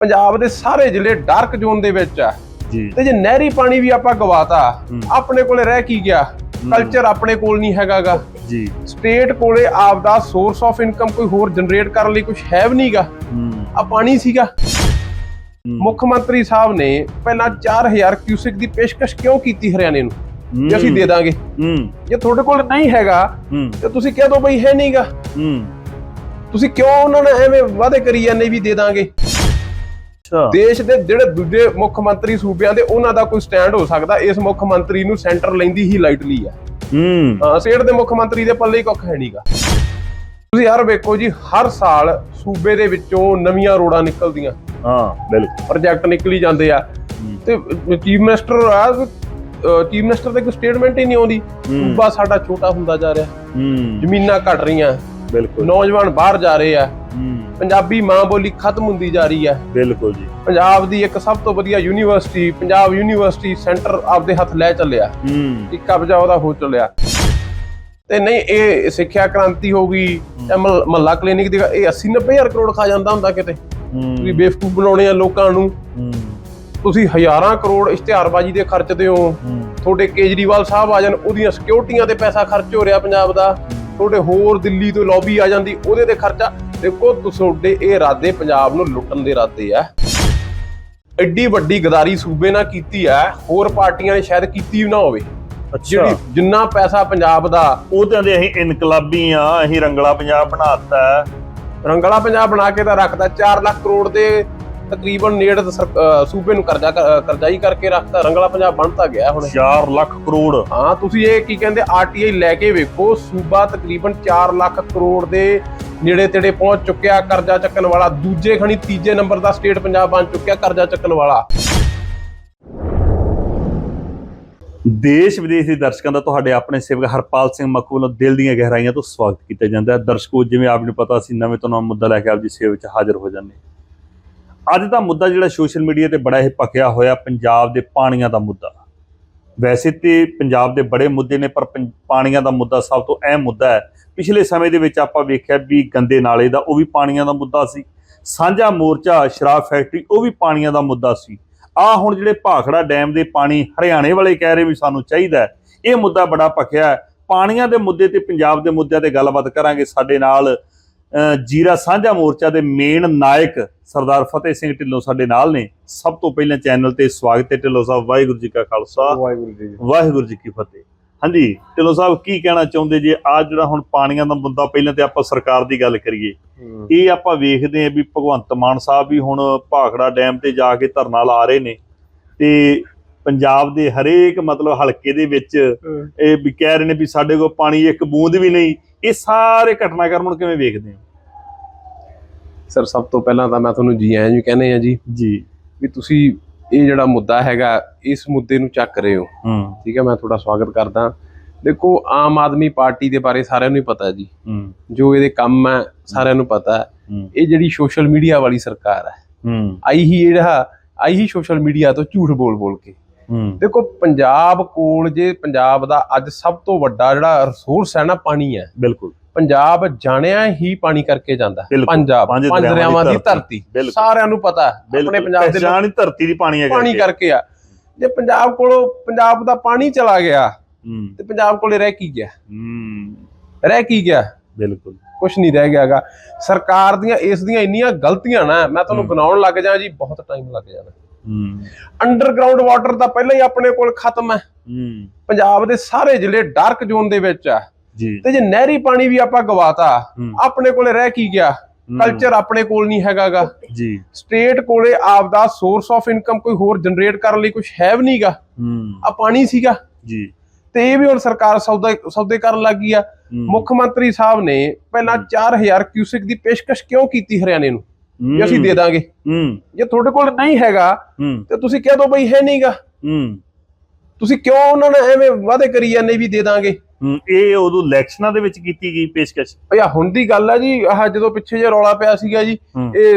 ਪੰਜਾਬ ਦੇ ਸਾਰੇ ਜ਼ਿਲ੍ਹੇ ਡਾਰਕ ਜ਼ੋਨ ਦੇ ਵਿੱਚ ਆ। ਜੀ। ਤੇ ਜੇ ਨਹਿਰੀ ਪਾਣੀ ਵੀ ਆਪਾਂ ਗਵਾਤਾ। ਆਪਣੇ ਕੋਲੇ ਰਹਿ ਕੀ ਗਿਆ? ਕਲਚਰ ਆਪਣੇ ਕੋਲ ਨਹੀਂ ਹੈਗਾਗਾ। ਜੀ। ਸਟੇਟ ਕੋਲੇ ਆਪਦਾ ਸੋਰਸ ਆਫ ਇਨਕਮ ਕੋਈ ਹੋਰ ਜਨਰੇਟ ਕਰਨ ਲਈ ਕੁਝ ਹੈ ਵੀ ਨਹੀਂਗਾ। ਆ ਪਾਣੀ ਸੀਗਾ। ਮੁੱਖ ਮੰਤਰੀ ਸਾਹਿਬ ਨੇ ਪਹਿਲਾਂ 4000 ਕਿਊਸਿਕ ਦੀ ਪੇਸ਼ਕਸ਼ ਕਿਉਂ ਕੀਤੀ ਹਰਿਆਣੇ ਨੂੰ? ਕਿ ਅਸੀਂ ਦੇ ਦਾਂਗੇ। ਹੂੰ। ਜੇ ਤੁਹਾਡੇ ਕੋਲ ਨਹੀਂ ਹੈਗਾ ਤੇ ਤੁਸੀਂ ਕਹਿ ਦੋ ਬਈ ਹੈ ਨਹੀਂਗਾ। ਹੂੰ। ਤੁਸੀਂ ਕਿਉਂ ਉਹਨਾਂ ਨੇ ਐਵੇਂ ਵਾਅਦੇ ਕਰੀ ਜਾਂਦੇ ਵੀ ਦੇ ਦਾਂਗੇ? ਅੱਛਾ। ਦੇਸ਼ ਦੇ ਜਿਹੜੇ ਦੂਜੇ ਮੁੱਖ ਮੰਤਰੀ ਸੂਬਿਆਂ ਦੇ ਉਹਨਾਂ ਦਾ ਕੋਈ ਸਟੈਂਡ ਹੋ ਸਕਦਾ। ਇਸ ਮੁੱਖ ਮੰਤਰੀ ਨੂੰ ਸੈਂਟਰ ਲੈਂਦੀ ਹੀ ਲਾਈਟਲੀ ਆ। ਹੂੰ। ਹਾਂ ਸਟੇਟ ਦੇ ਮੁੱਖ ਮੰਤਰੀ ਦੇ ਪੱਲੇ ਹੀ ਕੁੱਖ ਹੈ ਨਹੀਂਗਾ ਤੁਸੀਂ ਯਾਰ ਵੇਖੋ ਜੀ ਹਰ ਸਾਲ ਸੂਬੇ ਦੇ ਵਿੱਚੋਂ ਨਵੀਆਂ ਰੋਡਾਂ ਨਿਕਲਦੀਆਂ। ਹਾਂ ਬਿਲਕੁਲ। ਪ੍ਰੋਜੈਕਟ ਨਿਕਲੀ ਜਾਂਦੇ ਆ। ਤੇ ਚੀਫ ਮਿਨਿਸਟਰ ਆ ਚੀਫ ਮਿਨਿਸਟਰ ਦੀ ਕੋਈ ਸਟੇਟਮੈਂਟ ਹੀ ਨਹੀਂ ਆਉਂਦੀ। ਸੂਬਾ ਸਾਡਾ ਛੋਟਾ ਹੁੰਦਾ ਜਾ ਰਿਹਾ। ਹੂੰ। ਜ਼ਮੀਨਾਂ ਘਟ ਰਹੀਆਂ। ਬਿਲਕੁਲ। ਨੌਜਵਾਨ ਬਾਹਰ ਜਾ ਰਹੇ ਆ। ਪੰਜਾਬੀ ਮਾਂ ਬੋਲੀ ਖਤਮ ਹੁੰਦੀ ਜਾ ਰਹੀ ਹੈ। ਬਿਲਕੁਲ ਜੀ। ਪੰਜਾਬ ਦੀ ਇੱਕ ਸਭ ਤੋਂ ਵਧੀਆ ਯੂਨੀਵਰਸਿਟੀ ਪੰਜਾਬ ਯੂਨੀਵਰਸਿਟੀ ਸੈਂਟਰ ਆਪਦੇ ਹੱਥ ਲੈ ਚੱਲਿਆ। ਹੂੰ। ਇੱਕ ਕਬਜ਼ਾ ਉਹਦਾ ਹੋ ਚੱਲਿਆ। ਤੇ ਨਹੀਂ ਇਹ ਸਿੱਖਿਆ ਕ੍ਰਾਂਤੀ ਹੋ ਗਈ ਮਹੱਲ- ਮਹੱਲਾ ਕਲੀਨਿਕ ਦੀ ਇਹ 80 90000 ਕਰੋੜ ਖਾ ਜਾਂਦਾ ਹੁੰਦਾ ਕਿਤੇ। ਤੁਸੀਂ ਹੂੰ ਬੇਵਕੂਫ ਬਣਾਉਣੇ ਆ ਲੋਕਾਂ ਨੂੰ। ਹੂੰ। ਤੁਸੀਂ ਹਜ਼ਾਰਾਂ ਕਰੋੜ ਇਸ਼ਤਿਹਾਰਬਾਜ਼ੀ ਦੇ ਖਰਚਦੇ ਹੋ। ਹੂੰ। ਤੁਹਾਡੇ ਕੇਜਰੀਵਾਲ ਸਾਹਿਬ ਆ ਜਾਣ ਉਹਦੀਆਂ ਸਿਕਿਉਰਟੀਆਂ ਤੇ ਪੈਸਾ ਖਰਚ ਹੋ ਰਿਹਾ ਪੰਜਾਬ ਦਾ। ਤੁਹਾਡੇ ਹੋਰ ਦਿੱਲੀ ਤੋਂ ਲੌਬੀ ਆ ਜਾਂਦੀ ਉਹਦੇ ਤੇ ਖਰਚਾ ਦੇਖੋ ਤੁਹਾਡੇ ਇਹ ਇਰਾਦੇ ਪੰਜਾਬ ਨੂੰ ਲੁੱਟਣ ਦੇ ਇਰਾਦੇ ਆ। ਐਡੀ ਵੱਡੀ ਗਦਾਰੀ ਸੂਬੇ ਨਾਲ ਕੀਤੀ ਆ ਹੋਰ ਪਾਰਟੀਆਂ ਨੇ ਸ਼ਾਇਦ ਕੀਤੀ ਵੀ ਨਾ ਹੋਵੇ। ਅੱਛਾ। ਜਿਹੜੀ ਜਿੰਨਾ ਪੈਸਾ ਪੰਜਾਬ ਦਾ ਉਹ ਤਾਂ ਦੇ ਅਸੀਂ ਇਨਕਲਾਬੀ ਆ ਅਸੀਂ ਰੰਗਲਾ ਪੰਜਾਬ ਬਣਾਤਾ। ਰੰਗਲਾ ਪੰਜਾਬ ਬਣਾ ਕੇ ਤਾਂ ਰੱਖਦਾ 4 ਲੱਖ ਕਰੋੜ ਦੇ ਤਕਰੀਬਨ ਨੇੜ ਸੂਬੇ ਨੂੰ ਕਰਜ਼ਾ ਕਰ- ਕਰਜ਼ਾਈ ਕਰਕੇ ਰੱਖਤਾ ਰੰਗਲਾ ਪੰਜਾਬ ਬਣਤਾ ਗਿਆ ਹੁਣ। 4 ਲੱਖ ਕਰੋੜ। ਹਾਂ ਤੁਸੀਂ ਇਹ ਕੀ ਕਹਿੰਦੇ ਆਰਟੀਆਈ ਲੈ ਕੇ ਵੇਖੋ ਸੂਬਾ ਤਕਰੀਬਨ 4 ਲੱਖ ਕਰੋੜ ਦੇ ਨੇੜੇ ਤੇੜੇ ਪਹੁੰਚ ਚੁੱਕਿਆ ਕਰਜ਼ਾ ਚੱਕਣ ਵਾਲਾ, ਦੂਜੇ ਖਣੀ ਤੀਜੇ ਨੰਬਰ ਦਾ ਸਟੇਟ ਪੰਜਾਬ ਬਣ ਚੁੱਕਿਆ ਕਰਜ਼ਾ ਚੱਕਣ ਵਾਲਾ। ਦੇਸ਼ ਵਿਦੇਸ਼ ਦੇ ਦਰਸ਼ਕਾਂ ਦਾ ਤੁਹਾਡੇ ਆਪਣੇ ਸੇਵਕ ਹਰਪਾਲ ਸਿੰਘ ਮੱਖੂ ਵੱਲੋਂ ਦਿਲ ਦੀਆਂ ਗਹਿਰਾਈਆਂ ਤੋਂ ਸਵਾਗਤ ਕੀਤਾ ਜਾਂਦਾ ਹੈ। ਦਰਸ਼ਕੋ, ਜਿਵੇਂ ਆਪ ਨੂੰ ਪਤਾ ਸੀ ਨਵੇਂ ਤੋਂ ਨਵਾਂ ਮੁੱਦਾ ਲੈ ਕੇ ਆਪ ਜੀ ਸੇਵਾ ਵਿੱਚ ਹਾਜ਼ਰ ਹੋ ਜਾਂਦੇ ਅੱਜ ਦਾ ਮੁੱਦਾ ਜਿਹੜਾ ਸੋਸ਼ਲ ਮੀਡੀਆ ਤੇ ਬੜਾ ਹੀ ਪੱਕਿਆ ਹੋਇਆ, ਪੰਜਾਬ ਦੇ ਪਾਣੀਆਂ ਦਾ ਮੁੱਦਾ। ਵੈਸੇ ਤੇ ਪੰਜਾਬ ਦੇ ਬੜੇ ਮੁੱਦੇ ਨੇ, ਪਰ ਪੰ- ਪਾਣੀਆਂ ਦਾ ਮੁੱਦਾ ਸਭ ਤੋਂ ਅਹਿਮ ਮੁੱਦਾ ਹੈ। ਪਿਛਲੇ ਸਮੇਂ ਦੇ ਵਿੱਚ ਆਪਾਂ ਵੇਖਿਆ ਵੀ ਗੰਦੇ ਨਾਲੇ ਦਾ ਉਹ ਵੀ ਪਾਣੀਆਂ ਦਾ ਮੁੱਦਾ ਸੀ। ਸਾਂਝਾ ਮੋਰਚਾ, ਸ਼ਰਾਬ ਫੈਕਟਰੀ, ਉਹ ਵੀ ਪਾਣੀਆਂ ਦਾ ਮੁੱਦਾ ਸੀ। ਆ ਹੁਣ ਜਿਹੜੇ ਭਾਖੜਾ ਡੈਮ ਦੇ ਪਾਣੀ ਹਰਿਆਣੇ ਵਾਲੇ ਕਹਿ ਰਹੇ ਵੀ ਸਾਨੂੰ ਚਾਹੀਦਾ ਇਹ ਮੁੱਦਾ ਬੜਾ ਭਖਿਆ ਪਾਣੀਆਂ ਦੇ ਮੁੱਦੇ ਤੇ, ਪੰਜਾਬ ਦੇ ਮੁੱਦਿਆਂ ਤੇ ਗੱਲਬਾਤ ਕਰਾਂਗੇ। ਸਾਡੇ ਨਾਲ ਜੀਰਾ ਸਾਂਝਾ ਮੋਰਚਾ ਦੇ ਮੇਨ ਨਾਇਕ ਸਰਦਾਰ ਫਤਿਹ ਸਿੰਘ ਢਿੱਲੋਂ ਸਾਡੇ ਨਾਲ ਨੇ। ਸਭ ਤੋਂ ਪਹਿਲਾਂ ਚੈਨਲ ਤੇ ਸਵਾਗਤ ਹੈ ਢਿੱਲੋਂ ਸਾਹਿਬ ਵਾਹਿਗੁਰੂ ਜੀ ਕਾ ਖਾਲਸਾ। ਵਾਹਿਗੁਰੂ ਜੀ। ਵਾਹਿਗੁਰੂ ਜੀ ਕੀ ਫਤਿਹ। ਹਾਂਜੀ ਢਿੱਲੋਂ ਸਾਹਿਬ ਕੀ ਕਹਿਣਾ ਚਾਹੁੰਦੇ ਜੇ ਆ ਜਿਹੜਾ ਹੁਣ ਪਾਣੀਆਂ ਦਾ ਮੁੱਦਾ ਪਹਿਲਾਂ ਤੇ ਆਪਾਂ ਸਰਕਾਰ ਦੀ ਗੱਲ ਕਰੀਏ। ਇਹ ਆਪਾਂ ਵੇਖਦੇ ਆਂ ਵੀ ਭਗਵੰਤ ਮਾਨ ਸਾਹਿਬ ਵੀ ਹੁਣ ਭਾਖੜਾ ਡੈਮ ਤੇ ਜਾ ਕੇ ਧਰਨਾ ਲਾ ਰਹੇ ਨੇ। ਤੇ ਪੰਜਾਬ ਦੇ ਹਰੇਕ ਮਤਲਬ ਹਲਕੇ ਦੇ ਵਿੱਚ ਇਹ ਵੀ ਕਹਿ ਰਹੇ ਨੇ ਵੀ ਸਾਡੇ ਕੋਲ ਪਾਣੀ ਇੱਕ ਬੂੰਦ ਵੀ ਨਹੀਂ ਇਹ ਸਾਰੇ ਘਟਨਾਕ੍ਰਮ ਨੂੰ ਕਿਵੇਂ ਵੇਖਦੇ ਹੋ? ਸਰ ਸਭ ਤੋਂ ਪਹਿਲਾਂ ਤਾਂ ਮੈਂ ਤੁਹਾਨੂੰ ਜੀ ਆਇਆਂ ਜੀ ਕਹਿੰਦੇ ਆ ਜੀ ਜੀ। ਵੀ ਤੁਸੀਂ ਇਹ ਜਿਹੜਾ ਮੁੱਦਾ ਹੈਗਾ ਇਸ ਮੁੱਦੇ ਨੂੰ ਚੱਕ ਰਹੇ ਹੋ। ਹੂੰ। ਠੀਕ ਹੈ ਮੈਂ ਤੁਹਾਡਾ ਸਵਾਗਤ ਕਰਦਾ। ਦੇਖੋ ਆਮ ਆਦਮੀ ਪਾਰਟੀ ਦੇ ਬਾਰੇ ਸਾਰਿਆਂ ਨੂੰ ਹੀ ਪਤਾ ਜੀ। ਹੂੰ। ਜੋ ਇਹਦੇ ਕੰਮ ਹੈ ਸਾਰਿਆਂ ਨੂੰ ਪਤਾ ਹੈ। ਇਹ ਜਿਹੜੀ ਸੋਸ਼ਲ ਮੀਡੀਆ ਵਾਲੀ ਸਰਕਾਰ ਹੈ ਹੂੰ। ਆਈ ਹੀ ਜਿਹੜਾ ਆਈ ਹੀ ਸੋਸ਼ਲ ਮੀਡੀਆ ਤੋਂ ਝੂਠ ਬੋਲ ਬੋਲ ਕੇ। ਦੇਖੋ ਪੰਜਾਬ ਕੋਲ ਜੇ ਪੰਜਾਬ ਦਾ ਅੱਜ ਸਭ ਤੋਂ ਵੱਡਾ ਜਿਹੜਾ ਰਿਸੋਰਸ ਹੈ ਨਾ ਪਾਣੀ ਹੈ। ਬਿਲਕੁਲ। ਪੰਜਾਬ ਜਾਣਿਆ ਹੀ ਪਾਣੀ ਕਰਕੇ ਜਾਂਦਾ। ਪੰਜਾਬ ਪੰਜ ਦਰਿਆਵਾਂ ਦੀ ਧਰਤੀ। ਸਾਰਿਆਂ ਨੂੰ ਪਤਾ ਆਪਣੇ ਪੰਜਾਬ ਦੇ ਹੀ ਧਰਤੀ ਦੀ ਪਾਣੀ ਹੈ ਪਾਣੀ ਕਰਕੇ ਆ। ਜੇ ਪੰਜਾਬ ਕੋਲੋਂ ਪੰਜਾਬ ਦਾ ਪਾਣੀ ਚਲਾ ਗਿਆ ਤੇ ਪੰਜਾਬ ਕੋਲੇ ਰਹਿ ਕੀ ਗਿਆ? ਰਹਿ ਕੀ ਗਿਆ? ਬਿਲਕੁਲ। ਕੁਝ ਨਹੀਂ ਰਹਿ ਗਿਆਗਾ। ਸਰਕਾਰ ਦੀਆਂ ਇਸ ਦੀਆਂ ਇੰਨੀਆਂ ਗਲਤੀਆਂ ਨਾ ਮੈਂ ਤੁਹਾਨੂੰ ਹੂੰ। ਗਿਣਾਉਣ ਲੱਗ ਜਾ ਜੀ ਬਹੁਤ ਟਾਈਮ ਲੱਗ ਜਾਣਾ। ਅੰਡਰਗਰਾਉਂਡ ਵਾਟਰ ਤਾਂ ਪਹਿਲਾਂ ਹੀ ਆਪਣੇ ਕੋਲ ਖਤਮ ਹੈ। ਹੂੰ। ਪੰਜਾਬ ਦੇ ਸਾਰੇ ਜ਼ਿਲ੍ਹੇ ਡਾਰਕ ਜ਼ੋਨ ਦੇ ਵਿੱਚ ਆ। ਜੀ। ਤੇ ਜੇ ਨਹਿਰੀ ਪਾਣੀ ਵੀ ਆਪਾਂ ਗਵਾਤਾ। ਆਪਣੇ ਕੋਲੇ ਰਹਿ ਕੀ ਗਿਆ। ਕਲਚਰ ਆਪਣੇ ਕੋਲ ਨਹੀਂ ਹੈਗਾਗਾ ਜੀ। ਸਟੇਟ ਕੋਲੇ ਆਪਦਾ ਸੋਰਸ ਆਫ ਇਨਕਮ ਕੋਈ ਹੋਰ ਜਨਰੇਟ ਕਰਨ ਲਈ ਕੁਝ ਹੈ ਵੀ ਨਹੀਂਗਾ। ਹੂੰ। ਆ ਪਾਣੀ ਸੀਗਾ। ਜੀ। ਤੇ ਇਹ ਵੀ ਹੁਣ ਸਰਕਾਰ ਸੌਦਾ ਸੌਦੇ ਕਰਨ ਲੱਗ ਆ। ਮੁੱਖ ਮੰਤਰੀ ਸਾਹਿਬ ਨੇ ਪਹਿਲਾਂ 4000 ਕਿਊਸਿਕ ਦੀ ਪੇਸ਼ਕਸ਼ ਕਿਉਂ ਕੀਤੀ ਹਰਿਆਣੇ ਨੂੰ? ਕਿ ਅਸੀਂ ਦੇ ਦਾਂਗੇ। ਹੂੰ। ਜੇ ਤੁਹਾਡੇ ਕੋਲ ਨਹੀਂ ਹੈਗਾ ਤੇ ਤੁਸੀਂ ਕਹਿ ਦੋ ਬਈ ਹੈ ਨਹੀਂਗਾ ਹੂੰ। ਤੁਸੀਂ ਕਿਉਂ ਉਹਨਾਂ ਨੇ ਐਵੇਂ ਵਾਅਦੇ ਕਰੀ ਜਾਂਦੇ ਵੀ ਦੇ ਦਾਂਗੇ? ਇਹ ਉਦੋਂ ਇਲੈਕਸ਼ਨਾਂ ਦੇ ਵਿੱਚ ਕੀਤੀ ਗਈ ਪੇਸ਼ਕਸ਼। ਭਈਆ ਹੁਣ ਦੀ ਗੱਲ ਆ ਜੀ ਆਹ ਜਦੋਂ ਪਿੱਛੇ ਜੇ ਰੌਲਾ ਪਿਆ ਸੀਗਾ ਜੀ ਇਹ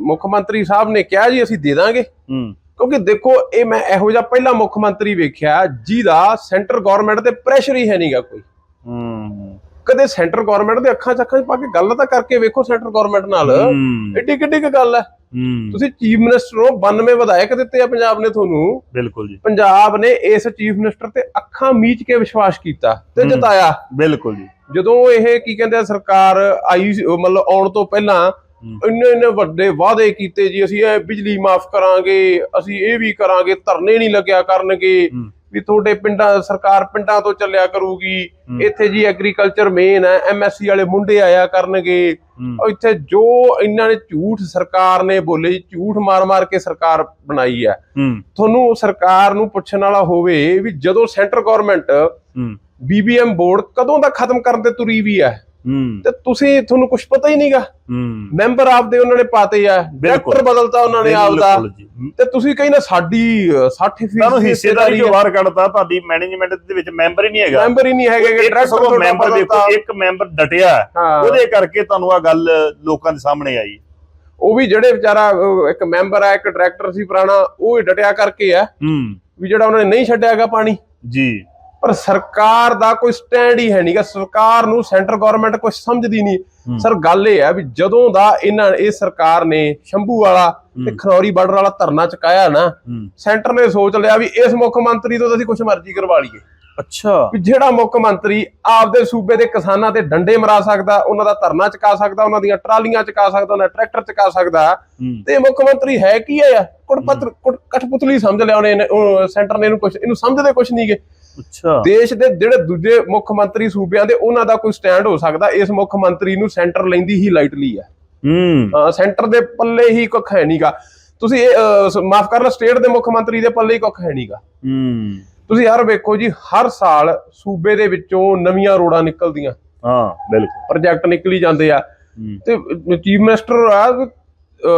ਮੁੱਖ ਮੰਤਰੀ ਸਾਹਿਬ ਨੇ ਕਿਹਾ ਜੀ ਅਸੀਂ ਦੇ ਦਾਂਗੇ। ਹੂੰ। ਕਿਉਂਕਿ ਦੇਖੋ ਇਹ ਮੈਂ ਇਹੋ ਜਿਹਾ ਪਹਿਲਾ ਮੁੱਖ ਮੰਤਰੀ ਵੇਖਿਆ ਜਿਹਦਾ ਸੈਂਟਰ ਗਵਰਨਮੈਂਟ ਤੇ ਪ੍ਰੈਸ਼ਰ ਹੀ ਹੈ ਨਹੀਂਗਾ ਕੋਈ। ਹੂੰ। ਕਦੇ ਸੈਂਟਰ ਗਵਰਨਮੈਂਟ ਦੇ ਅੱਖਾਂ 'ਚ ਅੱਖਾਂ 'ਚ ਪਾ ਕੇ ਗੱਲ ਤਾਂ ਕਰਕੇ ਵੇਖੋ ਸੈਂਟਰ ਗਵਰਨਮੈਂਟ ਨਾਲ। ਏਡੀ ਕਿੱਡੀ ਕੁ ਗੱਲ ਹੈ। ਤੁਸੀਂ ਚੀਫ ਮਿਨਿਸਟਰ ਹੋ 92 ਵਿਧਾਇਕ ਦਿੱਤੇ ਆ ਪੰਜਾਬ ਨੇ ਤੁਹਾਨੂੰ। ਬਿਲਕੁਲ ਜੀ। ਪੰਜਾਬ ਨੇ ਇਸ ਚੀਫ ਮਿਨਿਸਟਰ ਤੇ ਅੱਖਾਂ ਮੀਚ ਕੇ ਵਿਸ਼ਵਾਸ ਕੀਤਾ ਤੇ। ਜਿਤਾਇਆ। ਬਿਲਕੁਲ ਜੀ। ਜਦੋਂ ਇਹ ਕੀ ਕਹਿੰਦੇ ਆ ਸਰਕਾਰ ਆਈ ਮਤਲਬ ਆਉਣ ਤੋਂ ਪਹਿਲਾਂ। ਇੰਨੇ ਇੰਨੇ ਵੱਡੇ ਵਾਅਦੇ ਕੀਤੇ ਜੀ ਅਸੀਂ ਇਹ ਬਿਜਲੀ ਮਾਫ ਕਰਾਂਗੇ ਅਸੀਂ ਇਹ ਵੀ ਕਰਾਂਗੇ ਧਰਨੇ ਨਹੀਂ ਲੱਗਿਆ ਕਰਨਗੇ। ਵੀ ਤੁਹਾਡੇ ਪਿੰਡਾਂ ਸਰਕਾਰ ਪਿੰਡਾਂ ਤੋਂ ਚੱਲਿਆ ਕਰੂਗੀ। ਇੱਥੇ ਜੀ ਐਗਰੀਕਲਚਰ ਮੇਨ ਹੈ ਐਮਐਸਸੀ ਵਾਲੇ ਮੁੰਡੇ ਆਇਆ ਕਰਨਗੇ। ਇੱਥੇ ਜੋ ਇਹਨਾਂ ਨੇ ਝੂਠ ਸਰਕਾਰ ਨੇ ਬੋਲੇ ਝੂਠ ਮਾਰ-ਮਾਰ ਕੇ ਸਰਕਾਰ ਬਣਾਈ ਹੈ। ਤੁਹਾਨੂੰ ਸਰਕਾਰ ਨੂੰ ਪੁੱਛਣ ਵਾਲਾ ਹੋਵੇ ਵੀ ਜਦੋਂ ਸੈਂਟਰ ਗਵਰਨਮੈਂਟ ਬੀਬੀਐਮ ਬੋਰਡ ਕਦੋਂ ਦਾ ਖਤਮ ਕਰਨ ਤੇ ਤੁਰੀ ਵੀ ਹੂੰ? ਤੇ ਤੁਸੀਂ ਤੁਹਾਨੂੰ ਕੁਝ ਪਤਾ ਹੀ ਨਹੀਂਗਾ। ਹੂੰ। ਮੈਂਬਰ ਆਪਦੇ ਉਹਨਾਂ ਨੇ ਪਾਤੇ ਆ। ਡਾਇਰੈਕਟਰ ਬਦਲਤਾ ਉਹਨਾਂ ਨੇ ਆਪਦਾ। ਤੇ ਤੁਸੀਂ ਕਹਿੰਦੇ ਸਾਡੀ ਅ, 60 ਫੀਸਦ ਤੁਹਾਨੂੰ ਹਿੱਸੇਦਾਰੀ ਚੋਂ ਬਾਹਰ ਕੱਢਤਾ ਤੁਹਾਡੀ ਮੈਨੇਜਮੈਂਟ ਦੇ ਵਿੱਚ ਮੈਂਬਰ ਹੀ ਨਹੀਂ ਹੈਗਾ। ਮੈਂਬਰ ਹੀ ਨਹੀਂ ਹੈਗੇ ਡਾਇਰੈਕਟਰ ਮੈਂਬਰ ਦੇਖੋ ਇੱਕ ਮੈਂਬਰ ਡਟਿਆ। ਉਹਦੇ ਕਰਕੇ ਤੁਹਾਨੂੰ ਆ ਗੱਲ ਲੋਕਾਂ ਦੇ ਸਾਹਮਣੇ ਆਈ। ਉਹ ਵੀ ਜਿਹੜੇ ਵਿਚਾਰਾ ਇੱਕ ਮੈਂਬਰ ਆ ਇੱਕ ਡਾਇਰੈਕਟਰ ਸੀ ਪੁਰਾਣਾ ਉਹ ਹੀ ਡਟਿਆ ਕਰਕੇ ਆ। ਹੂੰ। ਵੀ ਜਿਹੜਾ ਉਹਨਾਂ ਨੇ ਨਹੀਂ ਛੱਡਿਆਗਾ ਪਾਣੀ। ਜੀ। ਪਰ ਸਰਕਾਰ ਦਾ ਕੋਈ ਸਟੈਂਡ ਹੀ ਹੈ ਨਹੀਂਗਾ ਸਰਕਾਰ ਨੂੰ ਸੈਂਟਰ ਗਵਰਨਮੈਂਟ ਕੁਝ ਸਮਝਦੀ ਨਹੀਂ। ਸਰ ਗੱਲ ਇਹ ਹੈ ਵੀ ਜਦੋਂ ਦਾ ਇਹਨਾਂ ਇਹ ਸਰਕਾਰ ਨੇ ਸ਼ੰਭੂ ਵਾਲਾ ਤੇ। ਖਨੌਰੀ ਬਾਰਡਰ ਵਾਲਾ ਧਰਨਾ ਚੁਕਾਇਆ ਨਾ ਸੈਂਟਰ ਨੇ ਸੋਚ ਲਿਆ ਵੀ ਇਸ ਮੁੱਖ ਮੰਤਰੀ ਤੋਂ ਅਸੀਂ ਕੁਝ ਮਰਜ਼ੀ ਕਰਵਾ ਲਈਏ। ਅੱਛਾ। ਵੀ ਜਿਹੜਾ ਮੁੱਖ ਮੰਤਰੀ ਆਪਦੇ ਸੂਬੇ ਦੇ ਕਿਸਾਨਾਂ ਤੇ ਡੰਡੇ ਮਰਾ ਸਕਦਾ ਉਹਨਾਂ ਦਾ ਧਰਨਾ ਚੁਕਾ ਸਕਦਾ ਉਹਨਾਂ ਦੀਆਂ ਟਰਾਲੀਆਂ ਚੁਕਾ ਸਕਦਾ ਉਹਨਾਂ ਦਾ ਟਰੈਕਟਰ ਚੁਕਾ ਸਕਦਾ ਤੇ ਮੁੱਖ ਮੰਤਰੀ ਹੈ ਕੀ ਹੈ ਯਾਰ ਕੁੜਪੱਤਰ ਕੁੜ- ਕਠਪੁਤਲੀ ਸਮਝ ਲਿਆ ਉਹਨੇ ਸੈਂਟਰ ਨੇ ਇਹਨੂੰ ਕੁਝ ਇਹਨੂੰ ਸਮਝਦੇ ਕੁਝ ਨਹੀਂਗੇ ਅੱਛਾ। ਦੇਸ਼ ਦੇ ਜਿਹੜੇ ਦੂਜੇ ਮੁੱਖ ਮੰਤਰੀ ਸੂਬਿਆਂ ਦੇ ਉਹਨਾਂ ਦਾ ਕੋਈ ਸਟੈਂਡ ਹੋ ਸਕਦਾ। ਇਸ ਮੁੱਖ ਮੰਤਰੀ ਨੂੰ ਸੈਂਟਰ ਲੈਂਦੀ ਹੀ ਲਾਈਟਲੀ ਹੈ। ਹੂੰ। ਹਾਂ ਸੈਂਟਰ ਦੇ ਪੱਲੇ ਹੀ ਕੁੱਖ ਹੈ ਨਹੀਂਗਾ ਤੁਸੀਂ ਇਹ ਮਾਫ ਕਰਨਾ ਸਟੇਟ ਦੇ ਮੁੱਖ ਮੰਤਰੀ ਦੇ ਪੱਲੇ ਹੀ ਕੁੱਖ ਹੈ ਨਹੀਂਗਾ ਹੂੰ। ਤੁਸੀਂ ਯਾਰ ਵੇਖੋ ਜੀ ਹਰ ਸਾਲ ਸੂਬੇ ਦੇ ਵਿੱਚੋਂ ਨਵੀਆਂ ਰੋਡਾਂ ਨਿਕਲਦੀਆਂ। ਹਾਂ ਬਿਲਕੁਲ। ਪ੍ਰੋਜੈਕਟ ਨਿਕਲੀ ਜਾਂਦੇ ਆ। ਤੇ ਚੀਫ ਮਿਨਿਸਟਰ ਆ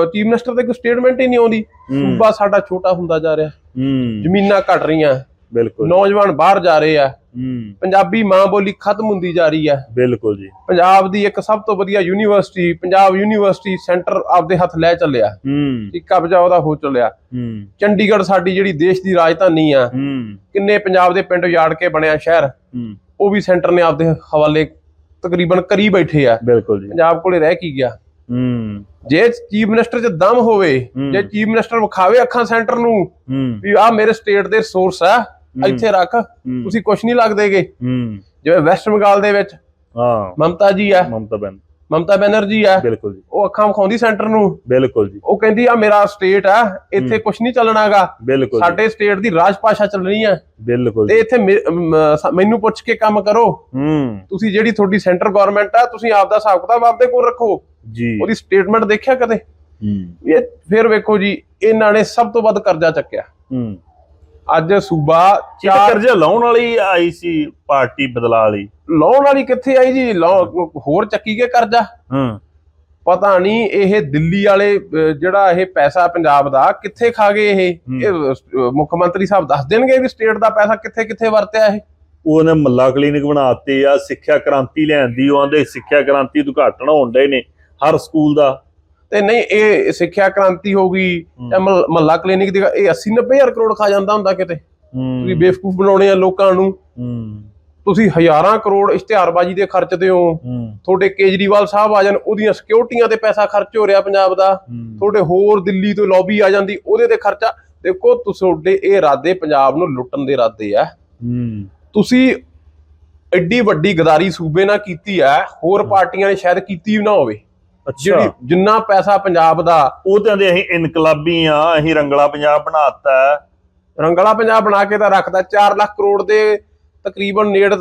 ਚੀਫ ਮਿਨਿਸਟਰ ਦੇ ਕੋਈ ਸਟੇਟਮੈਂਟ ਹੀ ਨਹੀਂ ਆਉਂਦੀ। ਸੂਬਾ ਸਾਡਾ ਛੋਟਾ ਹੁੰਦਾ ਜਾ ਰਿਹਾ। ਹੂੰ। ਜ਼ਮੀਨਾਂ ਘਟ ਰਹੀਆਂ। ਬਿਲਕੁਲ ਨੌਜਵਾਨ ਬਾਹਰ ਜਾ ਰਹੇ ਆ। ਹੂੰ। ਪੰਜਾਬੀ ਮਾਂ ਬੋਲੀ ਖਤਮ ਹੁੰਦੀ ਜਾ ਰਹੀ ਹੈ ਬਿਲਕੁਲ ਜੀ। ਪੰਜਾਬ ਦੀ ਇੱਕ ਸਭ ਤੋਂ ਵਧੀਆ ਯੂਨੀਵਰਸਿਟੀ ਪੰਜਾਬ ਯੂਨੀਵਰਸਿਟੀ ਸੈਂਟਰ ਆਪਦੇ ਹੱਥ ਲੈ ਚੱਲਿਆ। ਹੂੰ। ਕਿ ਕਬਜ਼ਾ ਉਹਦਾ ਹੋ ਚੱਲਿਆ। ਹੂੰ। ਚੰਡੀਗੜ੍ਹ ਸਾਡੀ ਜਿਹੜੀ ਦੇਸ਼ ਦੀ ਰਾਜਧਾਨੀ ਆ ਹੂੰ। ਕਿੰਨੇ ਪੰਜਾਬ ਦੇ ਪਿੰਡ ਉਜਾੜ ਕੇ ਬਣਿਆ ਸ਼ਹਿਰ ਹੂੰ। ਉਹ ਵੀ ਸੈਂਟਰ ਨੇ ਆਪਦੇ ਹਵਾਲੇ ਤਕਰੀਬਨ ਕਰੀ ਬੈਠੇ ਆ। ਬਿਲਕੁਲ ਜੀ। ਪੰਜਾਬ ਕੋਲੇ ਰਹਿ ਕੀ ਗਿਆ। ਹੂੰ। ਜੇ ਚੀਫ ਮਿਨਿਸਟਰ 'ਚ ਦਮ ਹੋਵੇ। ਜੇ ਚੀਫ ਮਿਨਿਸਟਰ ਵਿਖਾਵੇ ਅੱਖਾਂ ਸੈਂਟਰ ਨੂੰ ਵੀ ਆ ਮੇਰੇ ਸਟੇਟ ਦੇ ਰਿਸੋਰਸ ਆ ਇੱਥੇ ਰੱਖ। ਤੁਸੀਂ ਕੁਝ ਨਹੀਂ ਲੱਗਦੇਗੇ। ਜਿਵੇਂ ਵੈਸਟ ਬੰਗਾਲ ਦੇ ਵਿੱਚ ਹਾਂ। ਮਮਤਾ ਜੀ ਆ ਮਮਤਾ ਬੈਨ ਮਮਤਾ ਬੈਨਰਜੀ ਆ ਬਿਲਕੁਲ ਜੀ। ਉਹ ਅੱਖਾਂ ਵਿਖਾਉਂਦੀ ਸੈਂਟਰ ਨੂੰ। ਬਿਲਕੁਲ ਜੀ। ਉਹ ਕਹਿੰਦੀ ਆ ਮੇਰਾ ਸਟੇਟ ਆ ਇੱਥੇ ਕੁਝ ਨਹੀਂ ਚੱਲਣਾਗਾ। ਬਿਲਕੁਲ ਸਾਡੇ ਸਟੇਟ ਦੀ ਰਾਜ ਭਾਸ਼ਾ ਚੱਲਣੀ ਆ ਬਿਲਕੁਲ ਤੇ ਇੱਥੇ ਮੈਨੂੰ ਪੁੱਛ ਕੇ ਕੰਮ ਕਰੋ। ਹੂੰ। ਤੁਸੀਂ ਜਿਹੜੀ ਤੁਹਾਡੀ ਸੈਂਟਰ ਗਵਰਨਮੈਂਟ ਆ ਤੁਸੀਂ ਆਪ ਦਾ ਹਿਸਾਬ ਕਿਤਾਬ ਆਪਦੇ ਕੋਲ ਰੱਖੋ। ਜੀ। ਉਹਦੀ ਸਟੇਟਮੈਂਟ ਦੇਖਿਆ ਕਦੇ? ਹੂੰ। ਇਹ ਫਿਰ ਵੇਖੋ ਜੀ ਇਹਨਾਂ ਨੇ ਸਭ ਤੋਂ ਵੱਧ ਕਰਜ਼ਾ ਚੱਕਿਆ। ਹੂੰ। ਅੱਜ ਸੂਬਾ ਚਾਰ ਕਰਜ਼ਾ ਲਾਉਣ ਵਾਲੀ ਆਈ ਸੀ ਪਾਰਟੀ ਬਦਲਾ ਵਾਲੀ ਲਾਉਣ ਵਾਲੀ ਕਿੱਥੇ ਆਈ ਜੀ? ਹੋਰ ਚੱਕੀ ਕੇ ਕਰਜ਼ਾ। ਹਾਂ। ਪਤਾ ਨਹੀਂ ਇਹ ਦਿੱਲੀ ਵਾਲੇ ਜਿਹੜਾ ਇਹ ਪੈਸਾ ਪੰਜਾਬ ਦਾ ਕਿੱਥੇ ਖਾ ਗਏ ਇਹ? ਮੁੱਖ ਮੰਤਰੀ ਸਾਹਿਬ ਦੱਸ ਦੇਣਗੇ ਵੀ ਸਟੇਟ ਦਾ ਪੈਸਾ ਕਿੱਥੇ ਕਿੱਥੇ ਵਰਤਿਆ ਇਹ? ਉਹਨੇ ਮੱਲਾ ਕਲੀਨਿਕ ਬਣਾਤੇ ਆ ਸਿੱਖਿਆ ਕ੍ਰਾਂਤੀ ਲਿਆਂਦੀ ਉਹ ਆਂਦੇ ਸਿੱਖਿਆ ਕ੍ਰਾਂਤੀ ਉਦਘਾਟਨ ਹੋਣ ਡਏ ਨੇ ਹਰ ਸਕੂਲ ਦਾ। ਤੇ ਨਹੀਂ ਇਹ ਸਿੱਖਿਆ ਕ੍ਰਾਂਤੀ ਹੋ ਗਈ ਮਹੱਲਾ ਕਲੀਨਿਕ ਦੀ ਇਹ 80 90 ਹਜ਼ਾਰ ਕਰੋੜ ਖਾ ਜਾਂਦਾ ਹੁੰਦਾ ਕਿਤੇ। ਤੁਸੀਂ ਬੇਵਕੂਫ ਬਣਾਉਣੇ ਆ ਲੋਕਾਂ ਨੂੰ। ਤੁਸੀਂ ਹਜ਼ਾਰਾਂ ਕਰੋੜ ਇਸ਼ਤਿਹਾਰਬਾਜ਼ੀ ਦੇ ਖਰਚਦੇ ਹੋ। ਤੁਹਾਡੇ ਕੇਜਰੀਵਾਲ ਸਾਹਿਬ ਆ ਜਾਣ ਉਹਦੀਆਂ ਸਿਕਿਉਰਟੀਆਂ ਤੇ ਪੈਸਾ ਖਰਚ ਹੋ ਰਿਹਾ ਪੰਜਾਬ ਦਾ। ਤੁਹਾਡੇ ਹੋਰ ਦਿੱਲੀ ਤੋਂ ਲੌਬੀ ਆ ਜਾਂਦੀ ਉਹਦੇ ਤੇ ਖਰਚਾ। ਦੇਖੋ ਤੁਹਾਡੇ ਇਹ ਇਰਾਦੇ ਪੰਜਾਬ ਨੂੰ ਲੁੱਟਣ ਦੇ ਇਰਾਦੇ ਆ। ਤੁਸੀਂ ਐਡੀ ਵੱਡੀ ਗਦਾਰੀ ਸੂਬੇ ਨਾਲ ਕੀਤੀ ਹੈ ਹੋਰ ਪਾਰਟੀਆਂ ਨੇ ਸ਼ਾਇਦ ਕੀਤੀ ਵੀ ਨਾ ਹੋਵੇ। ਜਿਹੜੀ ਜਿੰਨਾ ਪੈਸਾ ਪੰਜਾਬ ਦਾ ਉਹ ਤਾਂ ਆਂਦੇ ਅਸੀਂ ਇਨਕਲਾਬੀ ਆ ਅਸੀਂ ਰੰਗਲਾ ਪੰਜਾਬ ਬਣਾਤਾ। ਰੰਗਲਾ ਪੰਜਾਬ ਬਣਾ ਕੇ ਤਾਂ ਰੱਖਦਾ 4 ਲੱਖ ਕਰੋੜ ਦੇ ਤਕਰੀਬਨ ਨੇੜ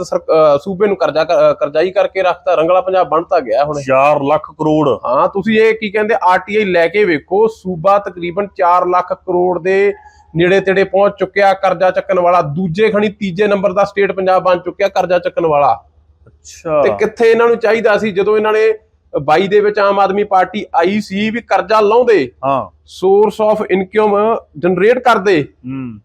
ਸੂਬੇ ਨੂੰ ਕਰਜ਼ਾ ਕਰਜ਼ਾਈ ਕਰਕੇ ਰੱਖਤਾ ਰੰਗਲਾ ਪੰਜਾਬ ਬਣਤਾ ਗਿਆ ਹੁਣ। 4 ਲੱਖ ਕਰੋੜ। ਹਾਂ ਤੁਸੀਂ ਇਹ ਕੀ ਕਹਿੰਦੇ ਆਰਟੀਆਈ ਲੈ ਕੇ ਵੇਖੋ ਸੂਬਾ ਤਕਰੀਬਨ 4 ਲੱਖ ਕਰੋੜ ਦੇ ਨੇੜੇ ਤੇੜੇ ਪਹੁੰਚ ਚੁੱਕਿਆ ਕਰਜ਼ਾ ਚੱਕਣ ਵਾਲਾ। ਦੂਜੇ ਖਣੀ ਤੀਜੇ ਨੰਬਰ ਦਾ ਸਟੇਟ ਪੰਜਾਬ ਬਣ ਚੁੱਕਿਆ ਕਰਜ਼ਾ ਚੱਕਣ ਵਾਲਾ। ਅੱਛਾ। ਤੇ ਕਿੱਥੇ ਇਹਨਾਂ ਨੂੰ ਚਾਹੀਦਾ ਸੀ ਜਦੋਂ ਇਹਨਾਂ ਨੇ 22 ਦੇ ਵਿੱਚ ਆਮ ਆਦਮੀ ਪਾਰਟੀ ਆਈ ਸੀ ਵੀ ਕਰਜ਼ਾ ਲਾਉਂਦੇ ਹਾਂ। ਸੋਰਸ ਆਫ ਇਨਕਮ ਜਨਰੇਟ ਕਰਦੇ।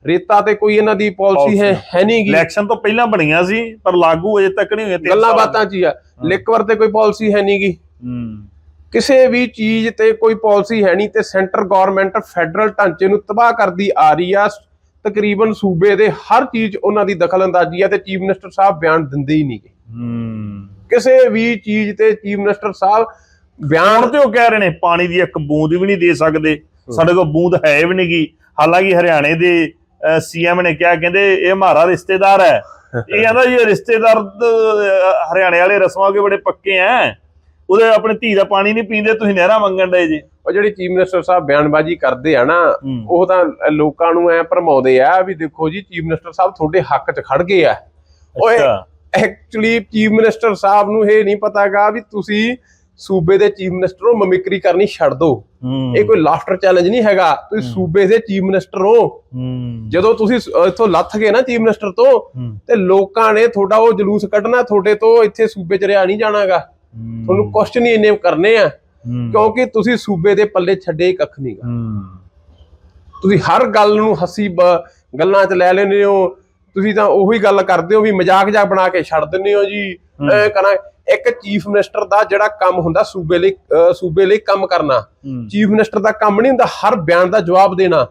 ਰੇਤਾ ਤੇ ਕੋਈ ਇਹਨਾਂ ਦੀ ਪਾਲਿਸੀ ਹੈ ਹੈ ਨਹੀਂਗੀ ਇਲੈਕਸ਼ਨ ਤੋਂ ਪਹਿਲਾਂ ਬਣੀਆਂ ਸੀ ਪਰ ਲਾਗੂ ਅਜੇ ਤੱਕ ਨਹੀਂ ਤਿੰਨ ਗੱਲਾਂ। ਬਾਤਾਂ ਚ ਹੀ ਆ। ਲਿਕਵਰ ਤੇ ਕੋਈ ਪਾਲਿਸੀ ਹੈ ਨਹੀਂਗੀ ਹੂੰ। ਕਿਸੇ ਵੀ ਚੀਜ਼ ਤੇ ਕੋਈ ਪਾਲਿਸੀ ਹੈ ਨਹੀਂ ਤੇ ਸੈਂਟਰ ਗਵਰਨਮੈਂਟ ਫੈਡਰਲ ਢਾਂਚੇ ਨੂੰ ਤਬਾਹ ਕਰਦੀ ਆ ਰਹੀ ਆ। ਤਕਰੀਬਨ ਸੂਬੇ ਦੇ ਹਰ ਚੀਜ਼ ਉਹਨਾਂ ਦੀ ਦਖਲਅੰਦਾਜ਼ੀ ਆ ਤੇ ਚੀਫ ਮਿਨਿਸਟਰ ਸਾਹਿਬ ਬਿਆਨ ਦਿੰਦੇ ਹੀ ਨਹੀਂਗੇ ਹੂੰ। ਕਿਸੇ ਵੀ ਚੀਜ਼ ਤੇ ਚੀਫ ਮਿਨਿਸਟਰ ਸਾਹਿਬ ਬਿਆਨ ਤੇ ਉਹ ਕਹਿ ਰਹੇ ਨੇ ਪਾਣੀ ਦੀ ਇੱਕ ਬੂੰਦ ਵੀ ਨਹੀਂ ਦੇ ਸਕਦੇ ਸਾਡੇ ਕੋਲ ਬੂੰਦ ਹੈ ਵੀ ਨਹੀਂਗੀ ਹਾਲਾਂਕਿ ਹਰਿਆਣੇ ਦੇ ਸੀਐਮ ਨੇ ਕਿਹਾ ਕਹਿੰਦੇ ਇਹ ਹਮਾਰਾ ਰਿਸ਼ਤੇਦਾਰ ਹੈ। ਇਹ ਕਹਿੰਦਾ ਜੀ ਰਿਸ਼ਤੇਦਾਰ ਹਰਿਆਣੇ ਵਾਲੇ ਰਸਮਾਂ ਕੇ ਬੜੇ ਪੱਕੇ ਐ? ਉਹਦੇ ਆਪਣੇ ਧੀ ਦਾ ਪਾਣੀ ਨਹੀਂ ਪੀਂਦੇ ਤੁਸੀਂ ਨਹਿਰਾਂ ਮੰਗਣ ਡਏ ਜੀ। ਉਹ ਜਿਹੜੀ ਚੀਫ ਮਿਨਿਸਟਰ ਸਾਹਿਬ ਬਿਆਨਬਾਜ਼ੀ ਕਰਦੇ ਆ ਨਾ। ਉਹ ਤਾਂ ਲੋਕਾਂ ਨੂੰ ਐ ਭਰਮਾਉਂਦੇ ਆ ਵੀ ਦੇਖੋ ਜੀ ਚੀਫ ਮਿਨਿਸਟਰ ਸਾਹਿਬ ਤੁਹਾਡੇ ਹੱਕ 'ਚ ਖੜ ਗਏ ਆ। ਓਏ ਐਕਚੁਅਲੀ ਚੀਫ ਮਿਨਿਸਟਰ ਸਾਹਿਬ ਨੂੰ ਇਹ ਨਹੀਂ ਪਤਾਗਾ ਵੀ ਤੁਸੀਂ ਸੂਬੇ ਦੇ ਚੀਫ ਮਿਨਿਸਟਰ ਹੋ ਮਮਿਕਰੀ ਕਰਨੀ ਛੱਡ ਦਿਓ ਇਹ ਕੋਈ ਲਾਫਟਰ ਚੈਲੰਜ ਨਹੀਂ ਹੈਗਾ। ਤੁਸੀਂ ਸੂਬੇ ਦੇ ਚੀਫ ਮਿਨਿਸਟਰ ਹੋ। ਜਦੋਂ ਤੁਸੀਂ ਇੱਥੋਂ ਲੱਥ ਗਏ ਨਾ ਚੀਫ ਮਿਨਿਸਟਰ ਤੋਂ ਤੇ ਲੋਕਾਂ ਨੇ ਤੁਹਾਡਾ ਉਹ ਜਲੂਸ ਕੱਢਣਾ ਤੁਹਾਡੇ ਤੋਂ ਇੱਥੇ ਸੂਬੇ 'ਚ ਰਿਆ ਨਹੀਂ ਜਾਣਾਗਾ। ਤੁਹਾਨੂੰ ਕੁਐਸਚਨ ਹੀ ਇੰਨੇ ਕਰਨੇ ਆ। ਕਿਉਂਕਿ ਤੁਸੀਂ ਸੂਬੇ ਦੇ ਪੱਲੇ ਛੱਡੇ ਕੱਖ ਨਹੀਂਗਾ ਤੁਸੀਂ ਹਰ ਗੱਲ ਨੂੰ ਹੱਸੀ ਗੱਲਾਂ 'ਚ ਲੈ ਲੈਂਦੇ ਹੋ। ਤੁਸੀਂ ਤਾਂ ਉਹੀ ਗੱਲ ਕਰਦੇ ਹੋ ਵੀ ਮਜ਼ਾਕ ਜਾ ਬਣਾ ਕੇ ਛੱਡ ਦਿੰਦੇ ਹੋ ਜੀ। ਕਰਾਂ ਇੱਕ ਚੀਫ ਮਿਨਿਸਟਰ ਦਾ ਜਿਹੜਾ ਕੰਮ ਹੁੰਦਾ ਸੂਬੇ ਲਈ ਸੂਬੇ ਲਈ ਕੰਮ ਕਰਨਾ। ਚੀਫ ਮਿਨਿਸਟਰ ਦਾ ਕੰਮ ਨਹੀਂ ਹੁੰਦਾ ਹਰ ਬਿਆਨ ਦਾ ਜਵਾਬ ਦੇਣਾ।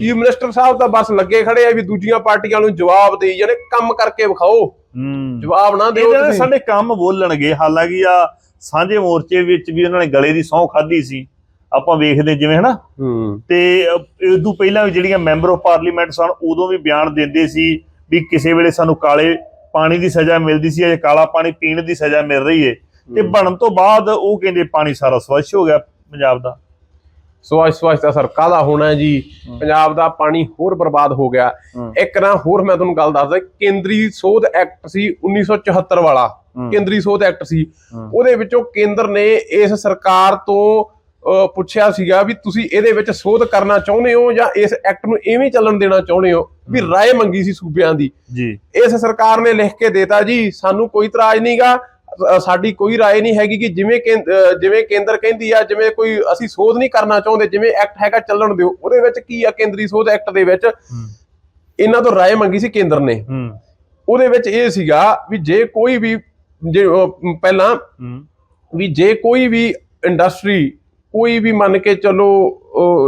ਚੀਫ ਮਿਨਿਸਟਰ ਸਾਹਿਬ ਤਾਂ ਬਸ ਲੱਗੇ ਖੜੇ ਆ ਵੀ ਦੂਜੀਆਂ ਪਾਰਟੀਆਂ ਨੂੰ ਜਵਾਬ ਦੇਈ ਜਾਣੇ ਕੰਮ ਕਰਕੇ ਵਿਖਾਓ। ਜਵਾਬ ਨਾ ਦਿਓ ਨਾਲ ਤੁਸੀਂ। ਸਾਡੇ ਕੰਮ ਬੋਲਣਗੇ ਹਾਲਾਂਕਿ ਆ ਸਾਂਝੇ ਮੋਰਚੇ ਵਿੱਚ ਵੀ ਉਹਨਾਂ ਨੇ ਗਲੇ ਦੀ ਸਹੁੰ ਖਾਧੀ ਸੀ। ਆਪਾਂ ਵੇਖਦੇ ਜਿਵੇਂ ਹਨਾ? ਤੇ ਇਦੋਂ ਪਹਿਲਾਂ ਵੀ ਜਿਹੜੀਆਂ ਮੈਂਬਰ ਆਫ ਪਾਰਲੀਮੈਂਟ ਸਨ ਉਦੋਂ ਵੀ ਬਿਆਨ ਦਿੰਦੇ ਸੀ ਵੀ ਕਿਸੇ ਵੇਲੇ ਸਾਨੂੰ ਕਾਲੇ ਪਾਣੀ ਦੀ ਸਜ਼ਾ ਮਿਲਦੀ ਸੀ ਅਜੇ ਕਾਲਾ ਪਾਣੀ ਪੀਣ ਦੀ ਸਜ਼ਾ ਮਿਲ ਰਹੀ ਏ ਤੇ ਬਣਨ ਤੋਂ ਬਾਅਦ ਉਹ ਕਹਿੰਦੇ ਪਾਣੀ ਸਾਰਾ ਸਵੱਛ ਹੋ ਗਿਆ ਪੰਜਾਬ ਦਾ। ਸਵਾਸ ਸਵਾਸ ਦਾ ਸਰ ਕਾਹਦਾ ਹੋਣਾ ਜੀ। ਪੰਜਾਬ ਦਾ ਪਾਣੀ ਹੋਰ ਬਰਬਾਦ ਹੋ ਗਿਆ। ਇੱਕ ਨਾ ਹੋਰ ਮੈਂ ਤੁਹਾਨੂੰ ਗੱਲ ਦੱਸਦਾ ਕੇਂਦਰੀ ਸੋਧ ਐਕਟ ਸੀ 1974 ਵਾਲਾ। ਕੇਂਦਰੀ ਸੋਧ ਐਕਟ ਸੀ। ਉਹਦੇ ਵਿੱਚੋਂ ਕੇਂਦਰ ਨੇ ਇਸ ਸਰਕਾਰ ਤੋਂ ਪੁੱਛਿਆ ਸੀਗਾ ਵੀ ਤੁਸੀਂ ਇਹਦੇ ਵਿੱਚ ਸੋਧ ਕਰਨਾ ਚਾਹੁੰਦੇ ਹੋ ਜਾਂ ਇਸ ਐਕਟ ਨੂੰ ਐਵੇਂ ਚੱਲਣ ਦੇਣਾ ਚਾਹੁੰਦੇ ਹੋ? ਵੀ ਰਾਏ ਮੰਗੀ ਸੀ ਸੂਬਿਆਂ ਦੀ। ਜੀ। ਇਸ ਸਰਕਾਰ ਨੇ ਲਿਖ ਕੇ ਦੇਤਾ ਜੀ ਸਾਨੂੰ ਕੋਈ ਇਤਰਾਜ਼ ਨਹੀਂਗਾ ਸਾਡੀ ਕੋਈ ਰਾਏ ਨਹੀਂ ਹੈਗੀ ਕਿ ਜਿਵੇਂ ਜਿਵੇਂ ਕੇਂਦਰ ਕਹਿੰਦੀ ਆ ਜਿਵੇਂ ਕੋਈ ਅਸੀਂ ਸੋਧ ਨਹੀਂ ਕਰਨਾ ਚਾਹੁੰਦੇ ਜਿਵੇਂ ਐਕਟ ਹੈਗਾ ਚੱਲਣ ਦਿਓ ਉਹਦੇ ਵਿੱਚ ਕੀ ਆ ਕੇਂਦਰੀ ਸੋਧ ਐਕਟ ਦੇ ਵਿੱਚ? ਇਹਨਾਂ ਤੋਂ ਰਾਏ ਮੰਗੀ ਸੀ ਕੇਂਦਰ ਨੇ। ਉਹਦੇ ਵਿੱਚ ਇਹ ਸੀਗਾ ਵੀ ਜੇ ਕੋਈ ਵੀ ਪਹਿਲਾਂ ਵੀ ਜੇ ਕੋਈ ਵੀ ਇੰਡਸਟਰੀ ਕੋਈ ਵੀ ਮੰਨ ਕੇ ਚਲੋ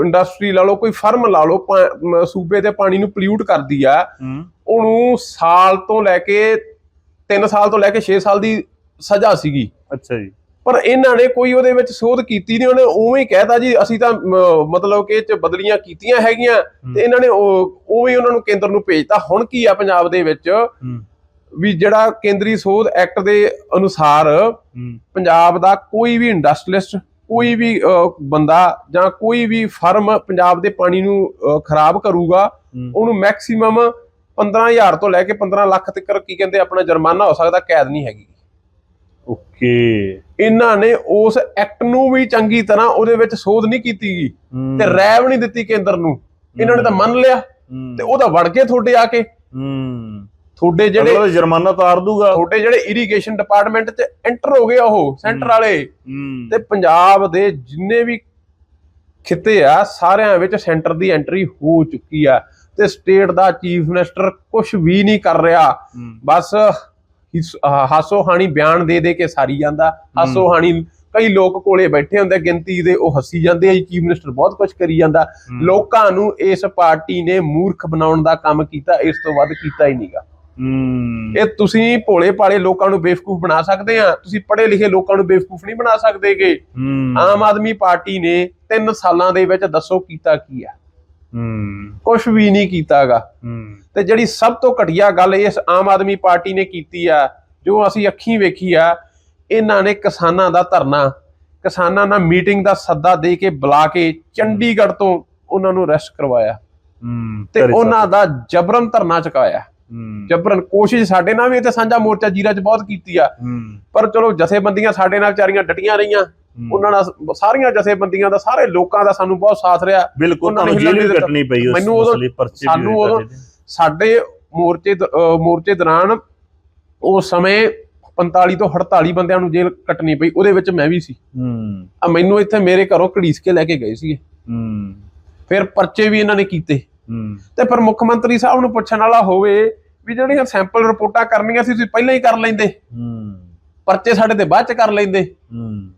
ਇੰਡਸਟਰੀ ਲਾ ਲਓ ਕੋਈ ਫਰਮ ਲਾ ਲਓ ਸੂਬੇ ਦੇ ਪਾਣੀ ਨੂੰ ਪੋਲਿਊਟ ਕਰਦੀ ਆ ਉਹਨੂੰ ਸਾਲ ਤੋਂ ਲੈ ਕੇ 3 ਸਾਲ ਤੋਂ ਲੈ ਕੇ 6 ਸਾਲ ਦੀ ਸਜ਼ਾ ਸੀਗੀ। ਅੱਛਾ ਜੀ। ਪਰ ਇਹਨਾਂ ਨੇ ਕੋਈ ਉਹਦੇ ਵਿੱਚ ਸੋਧ ਕੀਤੀ ਨਹੀਂ ਉਹਨੇ ਉਵੇਂ ਹੀ ਕਹਿਤਾ ਜੀ ਅਸੀਂ ਤਾਂ ਮਤਲਬ ਕਿ ਇਹ ਚ ਬਦਲੀਆਂ ਕੀਤੀਆਂ ਹੈਗੀਆਂ ਤੇ ਇਹਨਾਂ ਨੇ ਉਵੇਂ ਹੀ ਉਹਨਾਂ ਨੂੰ ਕੇਂਦਰ ਨੂੰ ਭੇਜਤਾ। ਹੁਣ ਕੀ ਆ ਪੰਜਾਬ ਦੇ ਵਿੱਚ ਵੀ ਜਿਹੜਾ ਕੇਂਦਰੀ ਸੋਧ ਐਕਟ ਦੇ ਅਨੁਸਾਰ ਪੰਜਾਬ ਦਾ ਕੋਈ ਵੀ ਇੰਡਸਟਰੀਲਿਸਟ ਕੋਈ ਵੀ ਬੰਦਾ ਜਾਂ ਕੋਈ ਵੀ ਫਰਮ ਪੰਜਾਬ ਦੇ ਪਾਣੀ ਨੂੰ ਖਰਾਬ ਕਰੂਗਾ। ਉਹਨੂੰ ਮੈਕਸਿਮਮ 15000 ਤੋਂ ਲੈ ਕੇ 15 ਲੱਖ ਤੱਕ ਕੀ ਕਹਿੰਦੇ ਆਪਣਾ ਜੁਰਮਾਨਾ ਹੋ ਸਕਦਾ ਕੈਦ ਨਹੀਂ ਹੈਗੀ। ਓਕੇ। ਇਹਨਾਂ ਨੇ ਉਸ ਐਕਟ ਨੂੰ ਵੀ ਚੰਗੀ ਤਰ੍ਹਾਂ ਉਹਦੇ ਵਿੱਚ ਸੋਧ ਨਹੀਂ ਕੀਤੀ ਗਈ ਤੇ ਰੈਵ ਨਹੀਂ ਦਿੱਤੀ ਕੇਂਦਰ ਨੂੰ। ਇਹਨਾਂ ਨੇ ਤਾਂ ਮੰਨ ਲਿਆ ਤੇ ਉਹਦਾ ਵੜ ਕੇ ਤੁਹਾਡੇ ਆ ਕੇ। ਹੂੰ। ਤੁਹਾਡੇ ਜਿਹੜੇ ਜਿਹੜੇ ਜੁਰਮਾਨਾ ਤਾਰ ਦੂਗਾ। ਤੁਹਾਡੇ ਜਿਹੜੇ ਇਰੀਗੇਸ਼ਨ ਡਿਪਾਰਟਮੈਂਟ 'ਚ ਐਂਟਰ ਹੋ ਗਏ ਉਹ ਸੈਂਟਰ ਵਾਲੇ। ਤੇ ਪੰਜਾਬ ਦੇ ਜਿੰਨੇ ਵੀ ਖਿੱਤੇ ਆ ਸਾਰਿਆਂ ਵਿੱਚ ਸੈਂਟਰ ਦੀ ਐਂਟਰੀ ਹੋ ਚੁੱਕੀ ਆ। ਤੇ ਸਟੇਟ ਦਾ ਚੀਫ ਮਿਨਿਸਟਰ ਕੁਝ ਵੀ ਨਹੀਂ ਕਰ ਰਿਹਾ। ਬਸ ਹਿਸ- ਹਾਣੀ ਬਿਆਨ ਦੇ ਦੇ ਕੇ ਸਾਰੀ ਜਾਂਦਾ। ਹਾਸੋ ਹਾਣੀ ਕਈ ਲੋਕ ਕੋਲੇ ਬੈਠੇ ਹੁੰਦੇ ਗਿਣਤੀ ਦੇ ਉਹ ਹੱਸੀ ਜਾਂਦੇ ਆ ਚੀਫ ਮਿਨਿਸਟਰ ਬਹੁਤ ਕੁਝ ਕਰੀ ਜਾਂਦਾ। ਲੋਕਾਂ ਨੂੰ ਇਸ ਪਾਰਟੀ ਨੇ ਮੂਰਖ ਬਣਾਉਣ ਦਾ ਕੰਮ ਕੀਤਾ ਇਸ ਤੋਂ ਵੱਧ ਕੀਤਾ ਹੀ ਨਹੀਂਗਾ ਇਹ ਤੁਸੀਂ ਭੋਲੇ ਭਾਲੇ ਲੋਕਾਂ ਨੂੰ ਬੇਵਕੂਫ ਬਣਾ ਸਕਦੇ ਆ। ਤੁਸੀਂ ਪੜ੍ਹੇ ਲਿਖੇ ਲੋਕਾਂ ਨੂੰ ਬੇਵਕੂਫ ਨਹੀਂ ਬਣਾ ਸਕਦੇਗੇ। ਆਮ ਆਦਮੀ ਪਾਰਟੀ ਨੇ 3 ਸਾਲਾਂ ਦੇ ਵਿੱਚ ਦੱਸੋ ਕੀਤਾ ਕੀ ਆ। ਹੂੰ। ਕੁਝ ਵੀ ਨਹੀਂ ਕੀਤਾਗਾ। ਹੂੰ। ਤੇ ਜਿਹੜੀ ਸਭ ਤੋਂ ਘਟੀਆ ਗੱਲ ਇਸ ਆਮ ਆਦਮੀ ਪਾਰਟੀ ਨੇ ਕੀਤੀ ਆ ਜੋ ਅਸੀਂ ਅੱਖੀਂ ਵੇਖੀ ਆ ਇਹਨਾਂ ਨੇ ਕਿਸਾਨਾਂ ਦਾ ਧਰਨਾ ਕਿਸਾਨਾਂ ਨਾਲ ਮੀਟਿੰਗ ਦਾ ਸੱਦਾ ਦੇ ਕੇ ਬੁਲਾ ਕੇ ਚੰਡੀਗੜ੍ਹ ਤੋਂ ਉਹਨਾਂ ਨੂੰ ਅਰੈਸਟ ਕਰਵਾਇਆ। ਹੂੰ। ਤੇ ਉਹਨਾਂ ਦਾ ਜਬਰਨ ਧਰਨਾ ਚੁਕਾਇਆ। ਜਬਰਨ ਕੋਸ਼ਿਸ਼ ਸਾਡੇ ਨਾਲ ਵੀ ਇੱਥੇ ਸਾਂਝਾ ਮੋਰਚਾ ਜੀਰਾ 'ਚ ਬਹੁਤ ਕੀਤੀ ਆ। ਪਰ ਚਲੋ ਜਥੇਬੰਦੀਆਂ ਸਾਡੇ ਨਾਲ ਵਿਚਾਰੀਆਂ ਡਟੀਆਂ ਰਹੀਆਂ। ਉਹਨਾਂ ਨਾਲ ਸਾਰੀਆਂ ਜਥੇਬੰਦੀਆਂ ਦਾ ਸਾਰੇ ਲੋਕਾਂ ਦਾ ਸਾਨੂੰ ਬਹੁਤ ਸਾਥ ਰਿਹਾ। ਬਿਲਕੁਲ ਉਹਨਾਂ ਨੇ ਤੁਹਾਨੂੰ ਜੇਲ੍ਹ ਵੀ ਹਿੱਲਣ ਨਹੀਂ ਕੱਟਣੀ ਪਈ ਉਸ ਮੈਨੂੰ ਉਦੋਂ- ਸਾਨੂੰ ਉਦੋਂ ਤੇ। ਸਾਡੇ ਮੋਰਚੇ ਮੋਰਚੇ ਦੌਰਾਨ ਉਸ ਸਮੇਂ 45 ਤੋਂ 48 ਬੰਦਿਆਂ ਨੂੰ ਜੇਲ੍ਹ ਕੱਟਣੀ ਪਈ। ਉਹਦੇ ਵਿੱਚ ਮੈਂ ਵੀ ਸੀ। ਹੂੰ। ਆ ਮੈਨੂੰ ਇੱਥੇ ਮੇਰੇ ਘਰੋਂ ਘੜੀਸ ਕੇ ਲੈ ਕੇ ਗਏ ਸੀਗੇ। ਹੂੰ। ਫਿਰ ਪਰਚੇ ਵੀ ਇਹਨਾਂ ਨੇ ਕੀਤੇ। ਤੇ ਫਿਰ ਮੁੱਖ ਮੰਤਰੀ ਸਾਹਿਬ ਨੂੰ ਪੁੱਛਣ ਵਾਲਾ ਹੋਵੇ ਵੀ ਜਿਹੜੀਆਂ ਸੈਂਪਲ ਰਿਪੋਰਟਾਂ ਕਰਨੀਆਂ ਸੀ ਤੁਸੀਂ ਪਹਿਲਾਂ ਹੀ ਕਰ ਲੈਂਦੇ। ਹੂੰ। ਪਰਚੇ ਸਾਡੇ ਤੇ ਬਾਅਦ ਚ ਕਰ ਲੈਂਦੇ। ਹੂੰ।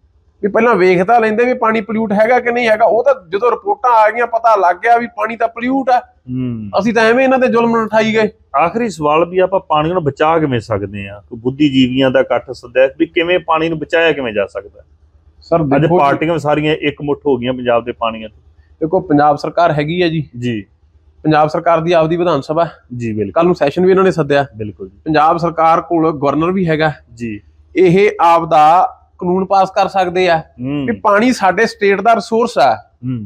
ਵੀ ਪਹਿਲਾਂ ਵੇਖ ਤਾਂ ਲੈਂਦੇ ਵੀ ਪਾਣੀ ਪੋਲਿਊਟ ਹੈਗਾ ਕਿ ਨਹੀਂ ਹੈਗਾ। ਉਹ ਤਾਂ ਜਦੋਂ ਰਿਪੋਰਟਾਂ ਆ ਗਈਆਂ ਪਤਾ ਲੱਗ ਗਿਆ ਵੀ ਪਾਣੀ ਤਾਂ ਪੋਲਿਊਟ ਆ। ਹੂੰ। ਅਸੀਂ ਤਾਂ ਐਵੇਂ ਇਹਨਾਂ ਤੇ ਜ਼ੁਲਮ ਉਠਾਈ ਗਏ। ਆਖਰੀ ਸਵਾਲ ਵੀ ਆਪਾਂ ਪਾਣੀ ਨੂੰ ਬਚਾ ਕਿਵੇਂ ਸਕਦੇ ਆ ਕੋਈ ਬੁੱਧੀਜੀਵੀਆਂ ਦਾ ਇਕੱਠ ਸੱਦਿਆ ਵੀ ਕਿਵੇਂ ਪਾਣੀ ਨੂੰ ਬਚਾਇਆ ਕਿਵੇਂ ਜਾ ਸਕਦਾ? ਸਰ ਅੱਜ ਪਾਰਟੀਆਂ ਸਾਰੀਆਂ ਇੱਕ ਮੁੱਠ ਹੋ ਗਈਆਂ ਪੰਜਾਬ ਦੇ ਪਾਣੀਆਂ ਤੋਂ। ਦੇਖੋ ਪੰਜਾਬ ਸਰਕਾਰ ਹੈਗੀ ਹੈ ਜੀ। ਜੀ। ਪੰਜਾਬ ਸਰਕਾਰ ਦੀ ਆਪਦੀ ਵਿਧਾਨ ਸਭਾ ਜੀ ਬਿਲਕੁਲ। ਕੱਲ ਨੂੰ ਸੈਸ਼ਨ ਵੀ ਇਹਨਾਂ ਨੇ ਸੱਦਿਆ। ਬਿਲਕੁਲ ਜੀ। ਪੰਜਾਬ ਸਰਕਾਰ ਕੋਲ ਗਵਰਨਰ ਵੀ ਹੈਗਾ। ਜੀ। ਇਹ ਆਪਦਾ ਕਾਨੂੰਨ ਪਾਸ ਕਰ ਸਕਦੇ ਆ ਕਿ ਪਾਣੀ ਸਾਡੇ ਸਟੇਟ ਦਾ ਰਿਸੋਰਸ ਆ।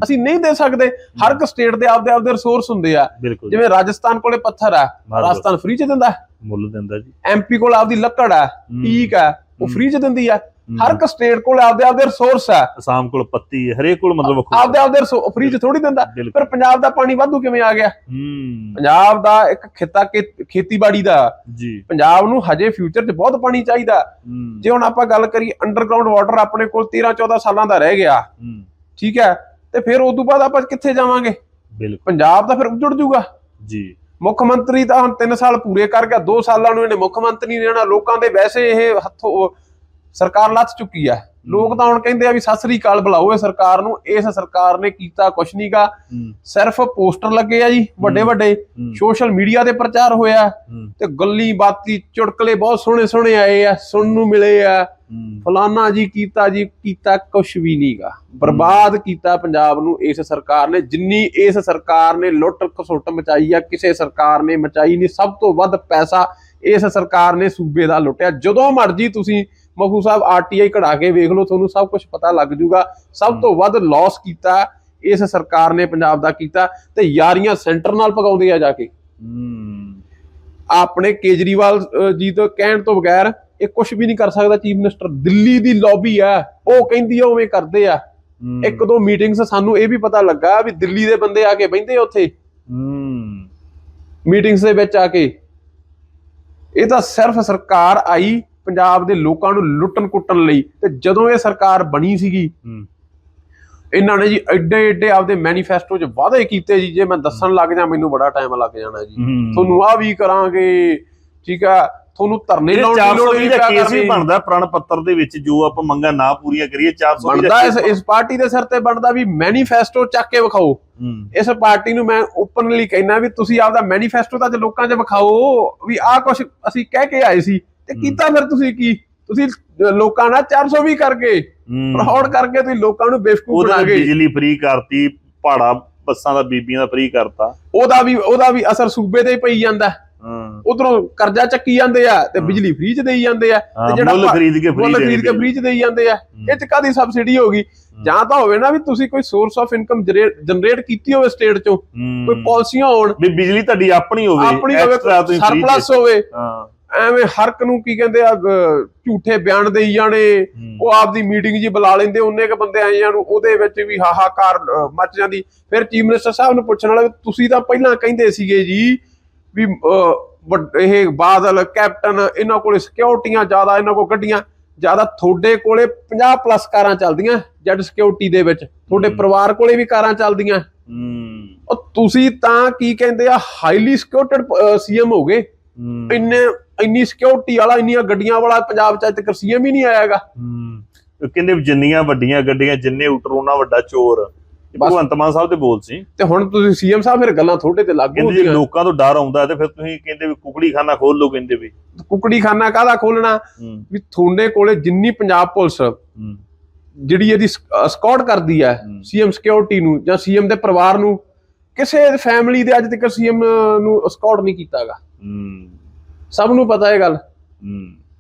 ਅਸੀਂ ਨਹੀਂ ਦੇ ਸਕਦੇ। ਹਰ ਇੱਕ ਸਟੇਟ ਦੇ ਆਪਦੇ ਆਪਦੇ ਰਿਸੋਰਸ ਹੁੰਦੇ ਆ। ਜਿਵੇਂ ਰਾਜਸਥਾਨ ਕੋਲੇ ਪੱਥਰ ਆ। ਰਾਜਸਥਾਨ ਫ੍ਰੀ ਚ ਦਿੰਦਾ। ਮੁੱਲ ਦਿੰਦਾ ਜੀ। ਐਮਪੀ ਕੋਲ ਆਪਦੀ ਲੱਕੜ ਆ। ਟੀਕ ਆ। ਉਹ। ਫ੍ਰੀ ਚ ਦਿੰਦੀ ਆ। ਹਰ ਇੱਕ ਸਟੇਟ ਕੋਲ ਆਪਦੇ ਆਪਦੇ ਰਿਸੋਰਸ ਆ ਅਸਾਮ ਕੋਲ ਪੱਤੀ ਹੈ ਹਰੇਕ ਕੋਲ ਮਤਲਬ ਆਪਦੇ ਆਪਦੇ ਫ੍ਰੀ ਚ ਥੋੜੀ ਦਿੰਦਾ। ਪਰ ਪੰਜਾਬ ਦਾ ਪਾਣੀ ਵਾਧੂ ਕਿਵੇਂ ਆ ਗਿਆ? ਹੂੰ। ਪੰਜਾਬ ਦਾ ਇੱਕ ਖੇਤਾ ਖੇਤੀਬਾੜੀ ਦਾ। ਜੀ। ਪੰਜਾਬ ਨੂੰ ਹਜੇ ਫਿਊਚਰ 'ਚ ਬਹੁਤ ਪਾਣੀ ਚਾਹੀਦਾ। ਜੇ ਹੁਣ ਆਪਾਂ ਗੱਲ ਕਰੀ ਅੰਡਰਗਰਾਉਂਡ ਵਾਟਰ ਆਪਣੇ ਕੋਲ 13 14 ਸਾਲਾਂ ਦਾ ਰਹਿ ਗਿਆ। ਹੂੰ। ਠੀਕ ਹੈ? ਤੇ ਫਿਰ ਉਸ ਤੋਂ ਬਾਅਦ ਆਪਾਂ ਕਿੱਥੇ ਜਾਵਾਂਗੇ? ਬਿਲਕੁਲ। ਪੰਜਾਬ ਤਾਂ ਫਿਰ ਉੱਜੜ ਜੂਗਾ ਜੀ। ਮੁੱਖ ਮੰਤਰੀ ਤਾਂ ਹੁਣ 3 ਸਾਲ ਪੂਰੇ ਕਰ ਗਿਆ। 2 ਸਾਲਾਂ ਨੂੰ ਇਹਨੇ ਮੁੱਖ ਮੰਤਰੀ ਨਹੀਂ ਰਹਿਣਾ। ਲੋਕਾਂ ਦੇ ਵੈਸੇ ਇਹ ਹੱਥੋਂ ਸਰਕਾਰ ਲੱਥ ਚੁੱਕੀ ਆ। ਲੋਕ ਤਾਂ ਹੁਣ ਕਹਿੰਦੇ ਆ ਵੀ ਸਤਿ ਸ੍ਰੀ ਅਕਾਲ ਬੁਲਾਓ ਇਹ ਸਰਕਾਰ ਨੂੰ। ਇਸ ਸਰਕਾਰ ਨੇ ਕੀਤਾ ਕੁਛ ਨਹੀਂਗਾ ਸਿਰਫ ਪੋਸਟਰ ਲੱਗੇ ਆ ਜੀ ਵੱਡੇ। ਵੱਡੇ। ਸੋਸ਼ਲ ਮੀਡੀਆ ਤੇ ਪ੍ਰਚਾਰ ਹੋਇਆ। ਤੇ ਗੱਲੀ ਬਾਤੀ ਚੁਟਕਲੇ ਬਹੁਤ ਸੋਹਣੇ ਸੋਹਣੇ ਆਏ ਆ ਸੁਣਨ ਨੂੰ ਮਿਲੇ ਆ। ਫਲਾਨਾ ਜੀ ਕੀਤਾ ਜੀ ਕੀਤਾ ਕੁਛ ਵੀ ਨਹੀਂਗਾ ਬਰਬਾਦ ਕੀਤਾ ਪੰਜਾਬ ਨੂੰ ਇਸ ਸਰਕਾਰ ਨੇ। ਜਿੰਨੀ ਇਸ ਸਰਕਾਰ ਨੇ ਲੁੱਟ ਖਸੁੱਟ ਮਚਾਈ ਆ ਕਿਸੇ ਸਰਕਾਰ ਨੇ ਮਚਾਈ ਨਹੀਂ ਸਭ ਤੋਂ ਵੱਧ ਪੈਸਾ ਇਸ ਸਰਕਾਰ ਨੇ ਸੂਬੇ ਦਾ ਲੁੱਟਿਆ। ਜਦੋਂ ਮਰਜ਼ੀ ਤੁਸੀਂ ਮਖੂ ਸਾਹਿਬ ਆਰਟੀਆਈ ਕਢਾ ਕੇ ਵੇਖ ਲਓ ਤੁਹਾਨੂੰ ਸਭ ਕੁਝ ਪਤਾ ਲੱਗ ਜੂਗਾ। ਸਭ ਤੋਂ ਵੱਧ ਲਾਸ ਕੀਤਾ ਇਸ ਸਰਕਾਰ ਨੇ ਪੰਜਾਬ ਦਾ ਕੀਤਾ ਤੇ ਯਾਰੀਆਂ ਸੈਂਟਰ ਨਾਲ ਪਗਾਉਂਦੇ ਆ ਜਾ ਕੇ। ਹੂੰ। ਆਪਣੇ ਕੇਜਰੀਵਾਲ ਜੀ ਤੋਂ ਕਹਿਣ ਤੋਂ ਬਗੈਰ ਇਹ ਕੁਝ ਵੀ ਨਹੀਂ ਕਰ ਸਕਦਾ ਚੀਫ ਮਿਨਿਸਟਰ ਦਿੱਲੀ ਦੀ ਲੌਬੀ ਆ ਉਹ ਕਹਿੰਦੀ ਆ ਉਵੇਂ ਕਰਦੇ ਆ। ਇੱਕ ਦੋ ਮੀਟਿੰਗਸ ਸਾਨੂੰ ਇਹ ਵੀ ਪਤਾ ਲੱਗਾ ਵੀ ਦਿੱਲੀ ਦੇ ਬੰਦੇ ਆ ਕੇ ਬਹਿੰਦੇ ਆ ਉੱਥੇ। ਹੂੰ। ਮੀਟਿੰਗਸ ਦੇ ਵਿੱਚ ਆ ਕੇ। ਇਹ ਤਾਂ ਸਿਰਫ ਸਰਕਾਰ ਆਈ ਪੰਜਾਬ ਦੇ ਲੋਕਾਂ ਨੂੰ ਲੁੱਟਣ ਕੁੱਟਣ ਲਈ ਤੇ ਜਦੋਂ ਇਹ ਸਰਕਾਰ ਬਣੀ ਸੀਗੀ ਇਹਨਾਂ ਨੇ ਜੀ ਐਡੇ ਐਡੇ ਆਪਦੇ ਮੈਨੀਫੈਸਟੋ 'ਚ ਵਾਅਦੇ ਕੀਤੇ ਜੀ ਜੇ ਮੈਂ ਦੱਸਣ ਲੱਗ ਜਾ ਮੈਨੂੰ ਬੜਾ ਟਾਈਮ ਲੱਗ ਜਾਣਾ ਜੀ। ਤੁਹਾਨੂੰ ਆ ਵੀ ਕਰਾਂਗੇ ਠੀਕ ਆ? ਤੁਹਾਨੂੰ ਧਰਨੇ ਲਾਉਣ ਦੀ ਲੋੜ 420 ਨਹੀਂ ਪਿਆ ਕੇਸ ਵੀ। ਬਣਦਾ ਪ੍ਰਣ ਪੱਤਰ ਦੇ ਵਿੱਚ ਜੋ ਆਪਾਂ ਮੰਗਾਂ ਨਾ ਪੂਰੀਆਂ ਕਰੀਏ 420 ਬਣਦਾ ਇਸ ਇਸ ਪਾਰਟੀ ਦੇ ਸਿਰ ਤੇ ਬਣਦਾ ਵੀ ਮੈਨੀਫੈਸਟੋ ਚੱਕ ਕੇ ਵਿਖਾਓ। ਇਸ ਪਾਰਟੀ ਨੂੰ ਮੈਂ ਓਪਨਲੀ ਕਹਿਣਾ ਵੀ ਤੁਸੀਂ ਆਪਦਾ ਮੈਨੀਫੈਸਟੋ ਤਾਂ ਲੋਕਾਂ 'ਚ ਵਿਖਾਓ ਵੀ ਆਹ ਕੁਝ ਅਸੀਂ ਕਹਿ ਕੇ ਆਏ ਸੀ ਤੇ ਕੀਤਾ ਫਿਰ ਤੁਸੀਂ ਕੀ? ਤੁਸੀਂ ਲੋਕਾਂ ਨਾਲ 420 ਕਰਕੇ ਹੂੰ। ਫਰਾਡ ਕਰਕੇ ਤੁਸੀਂ ਲੋਕਾਂ ਨੂੰ ਬੇਵਕੂਫ ਬਣਾ ਗਏ ਬਿਜਲੀ ਫ੍ਰੀ ਕਰਤੀ ਪਹਾੜਾ ਬੱਸਾਂ ਦਾ ਬੀਬੀਆਂ ਦਾ ਫ੍ਰੀ ਕਰਤਾ। ਉਹਦਾ ਵੀ ਉਹਦਾ ਵੀ ਅਸਰ ਸੂਬੇ ਤੇ ਹੀ ਪਈ ਜਾਂਦਾ। ਹਾਂ। ਉਧਰੋਂ ਕਰਜ਼ਾ ਚੱਕੀ ਜਾਂਦੇ ਆ ਤੇ ਹਾਂ। ਬਿਜਲੀ ਫ੍ਰੀ 'ਚ ਦੇਈ ਜਾਂਦੇ ਆ ਹਾਂ, ਜਿਹੜਾ ਮੁੱਲ ਖਰੀਦ ਕੇ ਮੁੱਲ ਫ੍ਰੀ ਖਰੀਦ ਕੇ ਫ੍ਰੀ 'ਚ ਦੇਈ ਜਾਂਦੇ ਆ। ਇਹ 'ਚ ਕਾਦੀ ਸਬਸਿਡੀ ਹੋਗੀ ਜਾਂ ਤਾਂ ਹੋਵੇ ਨਾ ਵੀ ਤੁਸੀਂ ਕੋਈ ਸੋਰਸ ਆਫ ਇਨਕਮ ਜਨਰੇਟ ਕੀਤੀ ਹੋਵੇ ਸਟੇਟ 'ਚੋਂ ਕੋਈ ਪਾਲਿਸੀਆਂ ਹੋਣ। ਵੀ ਬਿਜਲੀ ਤੁਹਾਡੀ ਆਪਣੀ ਹੋਵੇ ਆਪਣੀ ਹੋਵੇ ਸਰਪਲਸ ਹੋਵੇ। ਹਾਂ। ਐਵੇਂ ਹਰਕ ਨੂੰ ਕੀ ਕਹਿੰਦੇ ਆ ਝੂਠੇ ਬਿਆਨ ਦੇਈ ਜਾਣੇ। ਉਹ ਆਪਦੀ ਮੀਟਿੰਗ ਜੀ ਬੁਲਾ ਲੈਂਦੇ ਉਹਨੇ ਕ ਬੰਦੇ ਆਈਆਂ ਨੂੰ ਉਹਦੇ ਵਿੱਚ ਵੀ ਹਾਹਾਕਾਰ ਮਚ ਜਾਂਦੀ। ਫਿਰ ਚੀਫ ਮਿਨਿਸਟਰ ਸਾਹਿਬ ਨੂੰ ਪੁੱਛਣ ਵਾਲਾ ਤੁਸੀਂ ਤਾਂ ਪਹਿਲਾਂ ਕਹਿੰਦੇ ਸੀਗੇ ਜੀ ਵੀ ਇਹ ਬਾਦਲ ਕੈਪਟਨ ਇਹਨਾਂ ਕੋਲੇ ਸਿਕਿਉਰਟੀਆਂ ਜ਼ਿਆਦਾ ਇਹਨਾਂ ਕੋਲ ਗੱਡੀਆਂ ਜ਼ਿਆਦਾ ਤੁਹਾਡੇ ਕੋਲੇ 50 ਪਲੱਸ ਕਾਰਾਂ ਚੱਲਦੀਆਂ ਜੈਡ ਸਿਕਿਉਰਿਟੀ ਦੇ ਵਿੱਚ। ਤੁਹਾਡੇ। ਪਰਿਵਾਰ ਕੋਲੇ ਵੀ ਕਾਰਾਂ ਚੱਲਦੀਆਂ। ਹੂੰ। ਉਹ ਤੁਸੀਂ ਤਾਂ ਕੀ ਕਹਿੰਦੇ ਆ ਹਾਈਲੀ ਸਿਕਿਉਰਟਡ ਸੀਐਮ ਹੋ ਗਏ। ਹੂੰ। ਇੰਨੇ ਇੰਨੀ ਸਿਕਿਉਰਿਟੀ ਵਾਲਾ ਇੰਨੀਆਂ ਗੱਡੀਆਂ ਵਾਲਾ ਪੰਜਾਬ ਚ ਅੱਜ ਤੱਕ ਸੀਐਮ ਹੀ ਨਹੀਂ ਆਇਆਗਾ। ਹੂੰ। ਕਹਿੰਦੇ ਜਿੰਨੀਆਂ ਵੱਡੀਆਂ ਗੱਡੀਆਂ ਜਿੰਨੇ ਉਟਰ ਉਹਨਾਂ ਵੱਡਾ ਚੋਰ। ਭਗਵੰਤ ਮਾਨ ਸਾਹਿਬ ਦੇ ਬੋਲ ਸੀ। ਤੇ ਹੁਣ ਤੁਸੀਂ ਸੀਐਮ ਸਾਹਿਬ ਫਿਰ ਗੱਲਾਂ ਤੁਹਾਡੇ ਤੇ ਲਾਗੂ ਹੁੰਦੀਆਂ। ਲੋਕਾਂ ਤੋਂ ਡਰ ਆਉਂਦਾ ਤੇ ਫਿਰ ਤੁਸੀਂ ਕਹਿੰਦੇ ਵੀ ਕੁਕੜੀ ਖਾਨਾ ਖੋਲ ਲਓ ਕਹਿੰਦੇ ਵੀ। ਕੁਕੜੀ ਖਾਨਾ ਕਾਹਦਾ ਖੋਲਣਾ ਹੂੰ। ਵੀ ਤੁਹਾਡੇ ਕੋਲੇ ਜਿੰਨੀ ਪੰਜਾਬ ਪੁਲਿਸ ਹੂੰ। ਜਿਹੜੀ ਇਹਦੀ ਸਕਾਟ ਕਰਦੀ ਹੈ ਹੂੰ। ਸੀਐਮ ਸਿਕਿਉਰਿਟੀ ਨੂੰ ਜਾਂ ਸੀਐਮ ਦੇ ਪਰਿਵਾਰ ਨੂੰ ਕਿਸੇ ਫੈਮਿਲੀ ਦੇ ਅੱਜ ਤੱਕ ਸੀਐਮ ਨੂੰ ਸਕਾਟ ਨਹੀਂ ਕੀਤਾਗਾ। ਹੂੰ। ਸਭ ਨੂੰ ਪਤਾ ਇਹ ਗੱਲ।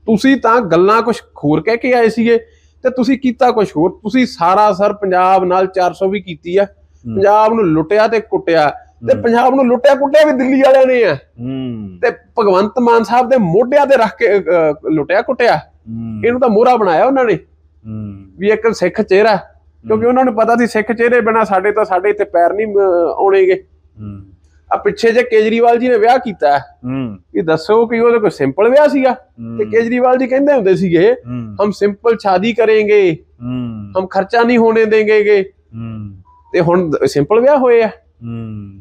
ਤੁਸੀਂ ਤਾਂ ਗੱਲਾਂ ਕੁਝ ਹੋਰ ਕਹਿ ਕੇ ਆਏ ਸੀਗੇ ਤੇ ਤੁਸੀਂ ਕੀਤਾ ਕੁਝ ਹੋਰ। ਤੁਸੀਂ ਸਾਰਾ ਸਰ ਪੰਜਾਬ ਨਾਲ 420 ਕੀਤੀ ਆ। ਪੰਜਾਬ ਨੂੰ ਲੁੱਟਿਆ ਤੇ ਕੁੱਟਿਆ ਤੇ। ਪੰਜਾਬ ਨੂੰ ਲੁੱਟਿਆ ਕੁੱਟਿਆ ਵੀ ਦਿੱਲੀ ਵਾਲਿਆਂ ਨੇ ਆ। ਤੇ ਭਗਵੰਤ ਮਾਨ ਸਾਹਿਬ ਦੇ ਮੋਢਿਆਂ ਤੇ ਰੱਖ ਕੇ ਲੁੱਟਿਆ ਕੁੱਟਿਆ ਇਹਨੂੰ ਤਾਂ ਮੋਹਰਾ ਬਣਾਇਆ ਉਹਨਾਂ ਨੇ। ਵੀ ਇੱਕ ਸਿੱਖ ਚਿਹਰਾ। ਕਿਉਂਕਿ ਉਹਨਾਂ ਨੂੰ ਪਤਾ ਸੀ ਸਿੱਖ ਚਿਹਰੇ ਬਿਨਾ ਸਾਡੇ ਤਾਂ ਸਾਡੇ ਇੱਥੇ ਪੈਰ ਨਹੀਂ ਆਉਣੇਗੇ। ਆ ਪਿੱਛੇ ਜੇ ਕੇਜਰੀਵਾਲ ਜੀ ਨੇ ਵਿਆਹ ਕੀਤਾ ਹੈ, ਹੂੰ। ਵੀ ਦੱਸੋ ਕਿ ਉਹਦੇ ਕੋਈ ਸਿੰਪਲ ਵਿਆਹ ਸੀਗਾ? ਤੇ ਕੇਜਰੀਵਾਲ ਜੀ ਕਹਿੰਦੇ ਹੁੰਦੇ ਸੀਗੇ ਹਮ ਸਿੰਪਲ ਸ਼ਾਦੀ ਕरेंगे ਹੂੰ। ਹਮ ਖਰਚਾ ਨਹੀਂ ਹੋਣੇ ਦੇਂਗੇ ਹੂੰ। ਤੇ ਹੁਣ ਸਿੰਪਲ ਵਿਆਹ ਹੋਏ ਆ। ਹੂੰ।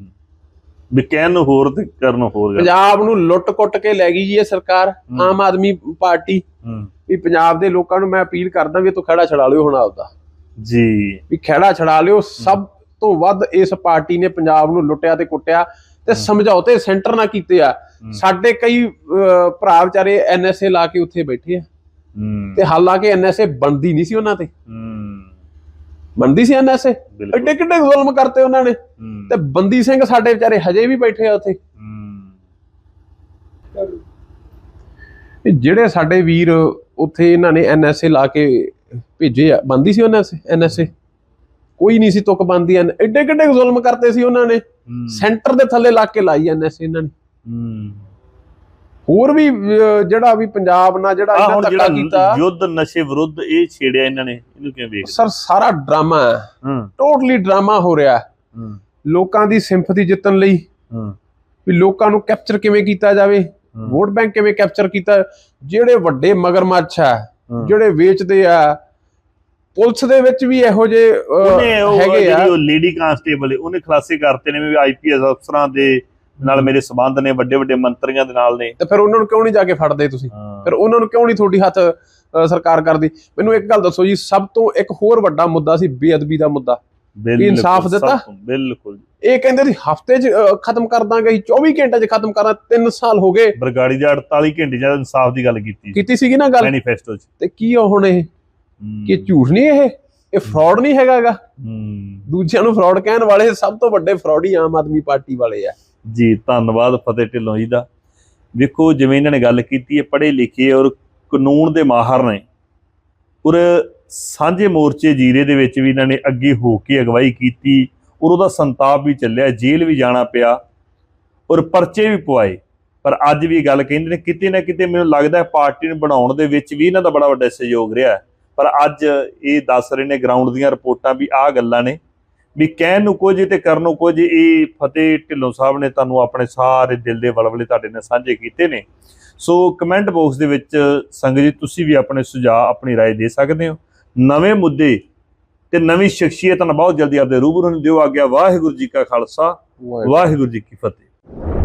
ਵੀ ਕਹਿਣ ਨੂੰ ਹੋਰ ਤੇ ਕਰਨ ਨੂੰ ਹੋਰ ਪੰਜਾਬ ਨੂੰ ਲੁੱਟ-ਕੁੱਟ ਕੇ ਲੈ ਗਈ ਜੀ ਇਹ ਸਰਕਾਰ ਆਮ ਆਦਮੀ ਪਾਰਟੀ। ਹੂੰ। ਵੀ ਪੰਜਾਬ ਦੇ ਲੋਕਾਂ ਨੂੰ ਮੈਂ ਅਪੀਲ ਕਰਦਾ ਵੀ ਤੂੰ ਖੜਾ ਛਡਾ ਲਿਓ ਹੁਣ ਆਪਦਾ। ਜੀ। ਵੀ ਖੜਾ ਛਡਾ ਲਿਓ ਸਭ ਤੋਂ ਵੱਧ ਇਸ ਪਾਰਟੀ ਨੇ ਪੰਜਾਬ ਨੂੰ ਲੁੱਟਿਆ ਤੇ ਕੁੱਟਿਆ। ਤੇ ਸਮਝੌਤੇ ਸੈਂਟਰ ਨਾਲ ਕੀਤੇ ਆ। ਸਾਡੇ ਕਈ ਭਰਾ ਵਿਚਾਰੇ ਐਨਐਸਏ ਲਾ ਕੇ ਉੱਥੇ ਬੈਠੇ ਆ। ਤੇ ਹਾਲਾਂਕਿ ਐਨਐਸਏ ਬਣਦੀ ਨਹੀਂ ਸੀ ਉਹਨਾਂ ਤੇ। ਬੰਦੀ ਸੀ ਐਨਐਸਏ ਐਡੇ ਕਿੱਡੇ ਜ਼ੁਲਮ ਕਰਤੇ ਉਹਨਾਂ ਨੇ। ਤੇ ਬੰਦੀ ਸਿੰਘ ਸਾਡੇ ਵਿਚਾਰੇ ਹਜੇ ਵੀ ਬੈਠੇ ਆ ਉੱਥੇ। ਜਿਹੜੇ ਸਾਡੇ ਵੀਰ ਉੱਥੇ ਇਹਨਾਂ ਨੇ ਐਨਐਸਏ ਲਾ ਕੇ ਭੇਜੇ ਆ ਬੰਦੀ ਸੀ ਉਹਨਾਂ ਐਨਐਸਏ ਕੋਈ ਨਹੀਂ ਸੀ ਤੁਕ ਬੰਦੀ ਐਨ। ਐਡੇ ਕਿੱਡੇ ਜ਼ੁਲਮ ਕਰਤੇ ਸੀ ਉਹਨਾਂ ਨੇ। ਸੈਂਟਰ ਦੇ ਥੱਲੇ ਲਾ ਕੇ ਲਾਈ ਐਨਐਸਏ ਇਹਨਾਂ ਨੇ। ਹੋਰ ਵੀ ਜਿਹੜਾ ਵੀ ਪੰਜਾਬ ਨਾਲ ਜਿਹੜਾ ਇਹਨਾਂ ਧੱਕਾ ਕੀਤਾ। ਯੁੱਧ ਨਸ਼ੇ ਵਿਰੁੱਧ ਇਹ ਛੇੜਿਆ ਇਹਨਾਂ ਨੇ ਇਹਨੂੰ ਕਿਵੇਂ ਵੇਖਦੇ ਸਰ ਸਾਰਾ ਡਰਾਮਾ ਹੈ। ਟੋਟਲੀ ਡਰਾਮਾ ਹੋ ਰਿਹਾ ਲੋਕਾਂ ਦੀ ਸਿੰਪਥੀ ਜਿੱਤਣ ਲਈ। ਵੀ ਲੋਕਾਂ ਨੂੰ ਕੈਪਚਰ ਕਿਵੇਂ ਕੀਤਾ ਜਾਵੇ। ਵੋਟ ਬੈਂਕ ਕਿਵੇਂ ਕੈਪਚਰ ਕੀਤਾ। ਜਿਹੜੇ ਵੱਡੇ ਮਗਰਮੱਛ ਆ ਹੂੰ। ਜਿਹੜੇ ਵੇਚਦੇ ਆ ਪੁਲਿਸ ਦੇ ਵਿੱਚ ਵੀ ਇਹੋ ਉਹਨੇ ਉਹ ਹੈਗੇ ਆ। ਜਿਹੜੀ ਉਹ ਲੇਡੀ ਕਾਂਸਟੇਬਲ ਹੈ ਉਹਨੇ ਖੁਲਾਸੇ ਕਰਤੇ ਨੇ ਵੀ ਆਈਪੀਐਸ ਅਫਸਰਾਂ ਦੇ ਨਾਲ ਮੇਰੇ ਸਬੰਧ ਨੇ ਵੱਡੇ ਵੱਡੇ ਮੰਤਰੀਆਂ ਦੇ ਨਾਲ ਨੇ। ਤੇ ਫਿਰ ਉਹਨਾਂ ਨੂੰ ਕਿਉਂ ਨਹੀਂ ਜਾ ਕੇ ਫੜਦੇ ਤੁਸੀਂ? ਫਿਰ ਉਹਨਾਂ ਨੂੰ ਕਿਉਂ ਨਹੀਂ ਤੁਹਾਡੀ ਹੱਥ ਸਰਕਾਰ ਕਰਦੀ? ਮੈਨੂੰ ਇੱਕ ਗੱਲ ਦੱਸੋ ਜੀ ਸਭ ਤੋਂ ਇੱਕ ਹੋਰ ਵੱਡਾ ਮੁੱਦਾ ਸੀ ਬੇਅਦਬੀ ਦਾ ਮੁੱਦਾ। ਇਨਸਾਫ ਦਿੱਤਾ? ਬਿਲਕੁਲ ਇਹ ਕਹਿੰਦੇ ਸੀ ਹਫ਼ਤੇ 'ਚ ਖਤਮ ਕਰ ਦਾਂਗੇ ਜੀ, 24 ਘੰਟੇ 'ਚ ਖਤਮ ਕਰਾਂ 3 ਸਾਲ ਹੋ ਗਏ। ਬਰਗਾੜੀ ਦੇ 48 ਘੰਟੇ ਜਦ ਇਨਸਾਫ ਦੀ ਗੱਲ ਕੀਤੀ ਕੀਤੀ ਸੀਗੀ ਨਾ ਗੱਲ? ਮੈਨੀਫੈਸਟੋ 'ਚ। ਤੇ ਕੀ ਹੁਣ ਇਹ? ਕਿ ਝੂਠ ਨਹੀਂ ਇਹ? ਇਹ ਫਰਾਡ ਨਹੀਂ ਹੈਗਾਗਾ ਹੂੰ। ਦੂਜਿਆਂ ਨੂੰ ਫਰਾਡ ਕਹਿਣ ਵਾਲੇ ਸਭ ਤੋਂ ਵੱਡੇ ਫਰਾਡ ਆਮ ਆਦਮੀ ਪਾਰਟੀ ਵਾਲੇ ਆ। ਜੀ ਧੰਨਵਾਦ ਫਤਿਹ ਢਿੱਲੋਂ ਜੀ ਦਾ। ਵੇਖੋ ਜਿਵੇਂ ਇਹਨਾਂ ਨੇ ਗੱਲ ਕੀਤੀ ਹੈ ਪੜ੍ਹੇ ਲਿਖੇ ਔਰ ਕਾਨੂੰਨ ਦੇ ਮਾਹਰ ਨੇ। ਔਰ ਸਾਂਝੇ ਮੋਰਚੇ ਜੀਰੇ ਦੇ ਵਿੱਚ ਵੀ ਇਹਨਾਂ ਨੇ ਅੱਗੇ ਹੋ ਕੇ ਅਗਵਾਈ ਕੀਤੀ ਔਰ ਉਹਦਾ ਸੰਤਾਪ ਵੀ ਚੱਲਿਆ ਜੇਲ੍ਹ ਵੀ ਜਾਣਾ ਪਿਆ ਔਰ ਪਰਚੇ ਵੀ ਪਵਾਏ। ਪਰ ਅੱਜ ਵੀ ਗੱਲ ਕਹਿੰਦੇ ਨੇ ਕਿਤੇ ਨਾ ਕਿਤੇ ਮੈਨੂੰ ਲੱਗਦਾ ਹੈ ਪਾਰਟੀ ਨੂੰ ਬਣਾਉਣ ਦੇ ਵਿੱਚ ਵੀ ਇਹਨਾਂ ਦਾ ਬੜਾ ਵੱਡਾ ਸਹਿਯੋਗ ਰਿਹਾ ਹੈ। ਪਰ ਅੱਜ ਇਹ ਦੱਸ ਰਹੇ ਨੇ ਗਰਾਊਂਡ ਦੀਆਂ ਰਿਪੋਰਟਾਂ ਵੀ ਆਹ ਗੱਲਾਂ ਨੇ ਵੀ ਕਹਿਣ ਨੂੰ ਕੁਝ ਤੇ ਕਰਨ ਨੂੰ ਕੁਝ ਇਹ ਫਤਿਹ ਢਿੱਲੋਂ ਸਾਹਿਬ ਨੇ ਤੁਹਾਨੂੰ ਆਪਣੇ ਸਾਰੇ ਦਿਲ ਦੇ ਵਲਵਲੇ ਤੁਹਾਡੇ ਨਾਲ ਸਾਂਝੇ ਕੀਤੇ ਨੇ ਸੋ ਕਮੈਂਟ ਬਾਕਸ ਦੇ ਵਿੱਚ ਸੰਗਤ ਜੀ ਤੁਸੀਂ ਵੀ ਆਪਣੇ ਸੁਝਾਅ ਆਪਣੀ رائے ਦੇ ਸਕਦੇ ਹੋ ਨਵੇਂ ਮੁੱਦੇ ਤੇ ਨਵੀਂ ਸ਼ਖਸੀਅਤ ਨਾਲ ਬਹੁਤ ਜਲਦੀ ਆਪਦੇ ਰੂਬਰੂ ਨੂੰ ਦਿਓ ਆ ਗਿਆ ਵਾਹਿਗੁਰੂ ਜੀ ਕਾ ਖਾਲਸਾ ਵਾਹਿਗੁਰੂ ਜੀ ਕੀ ਫਤਿਹ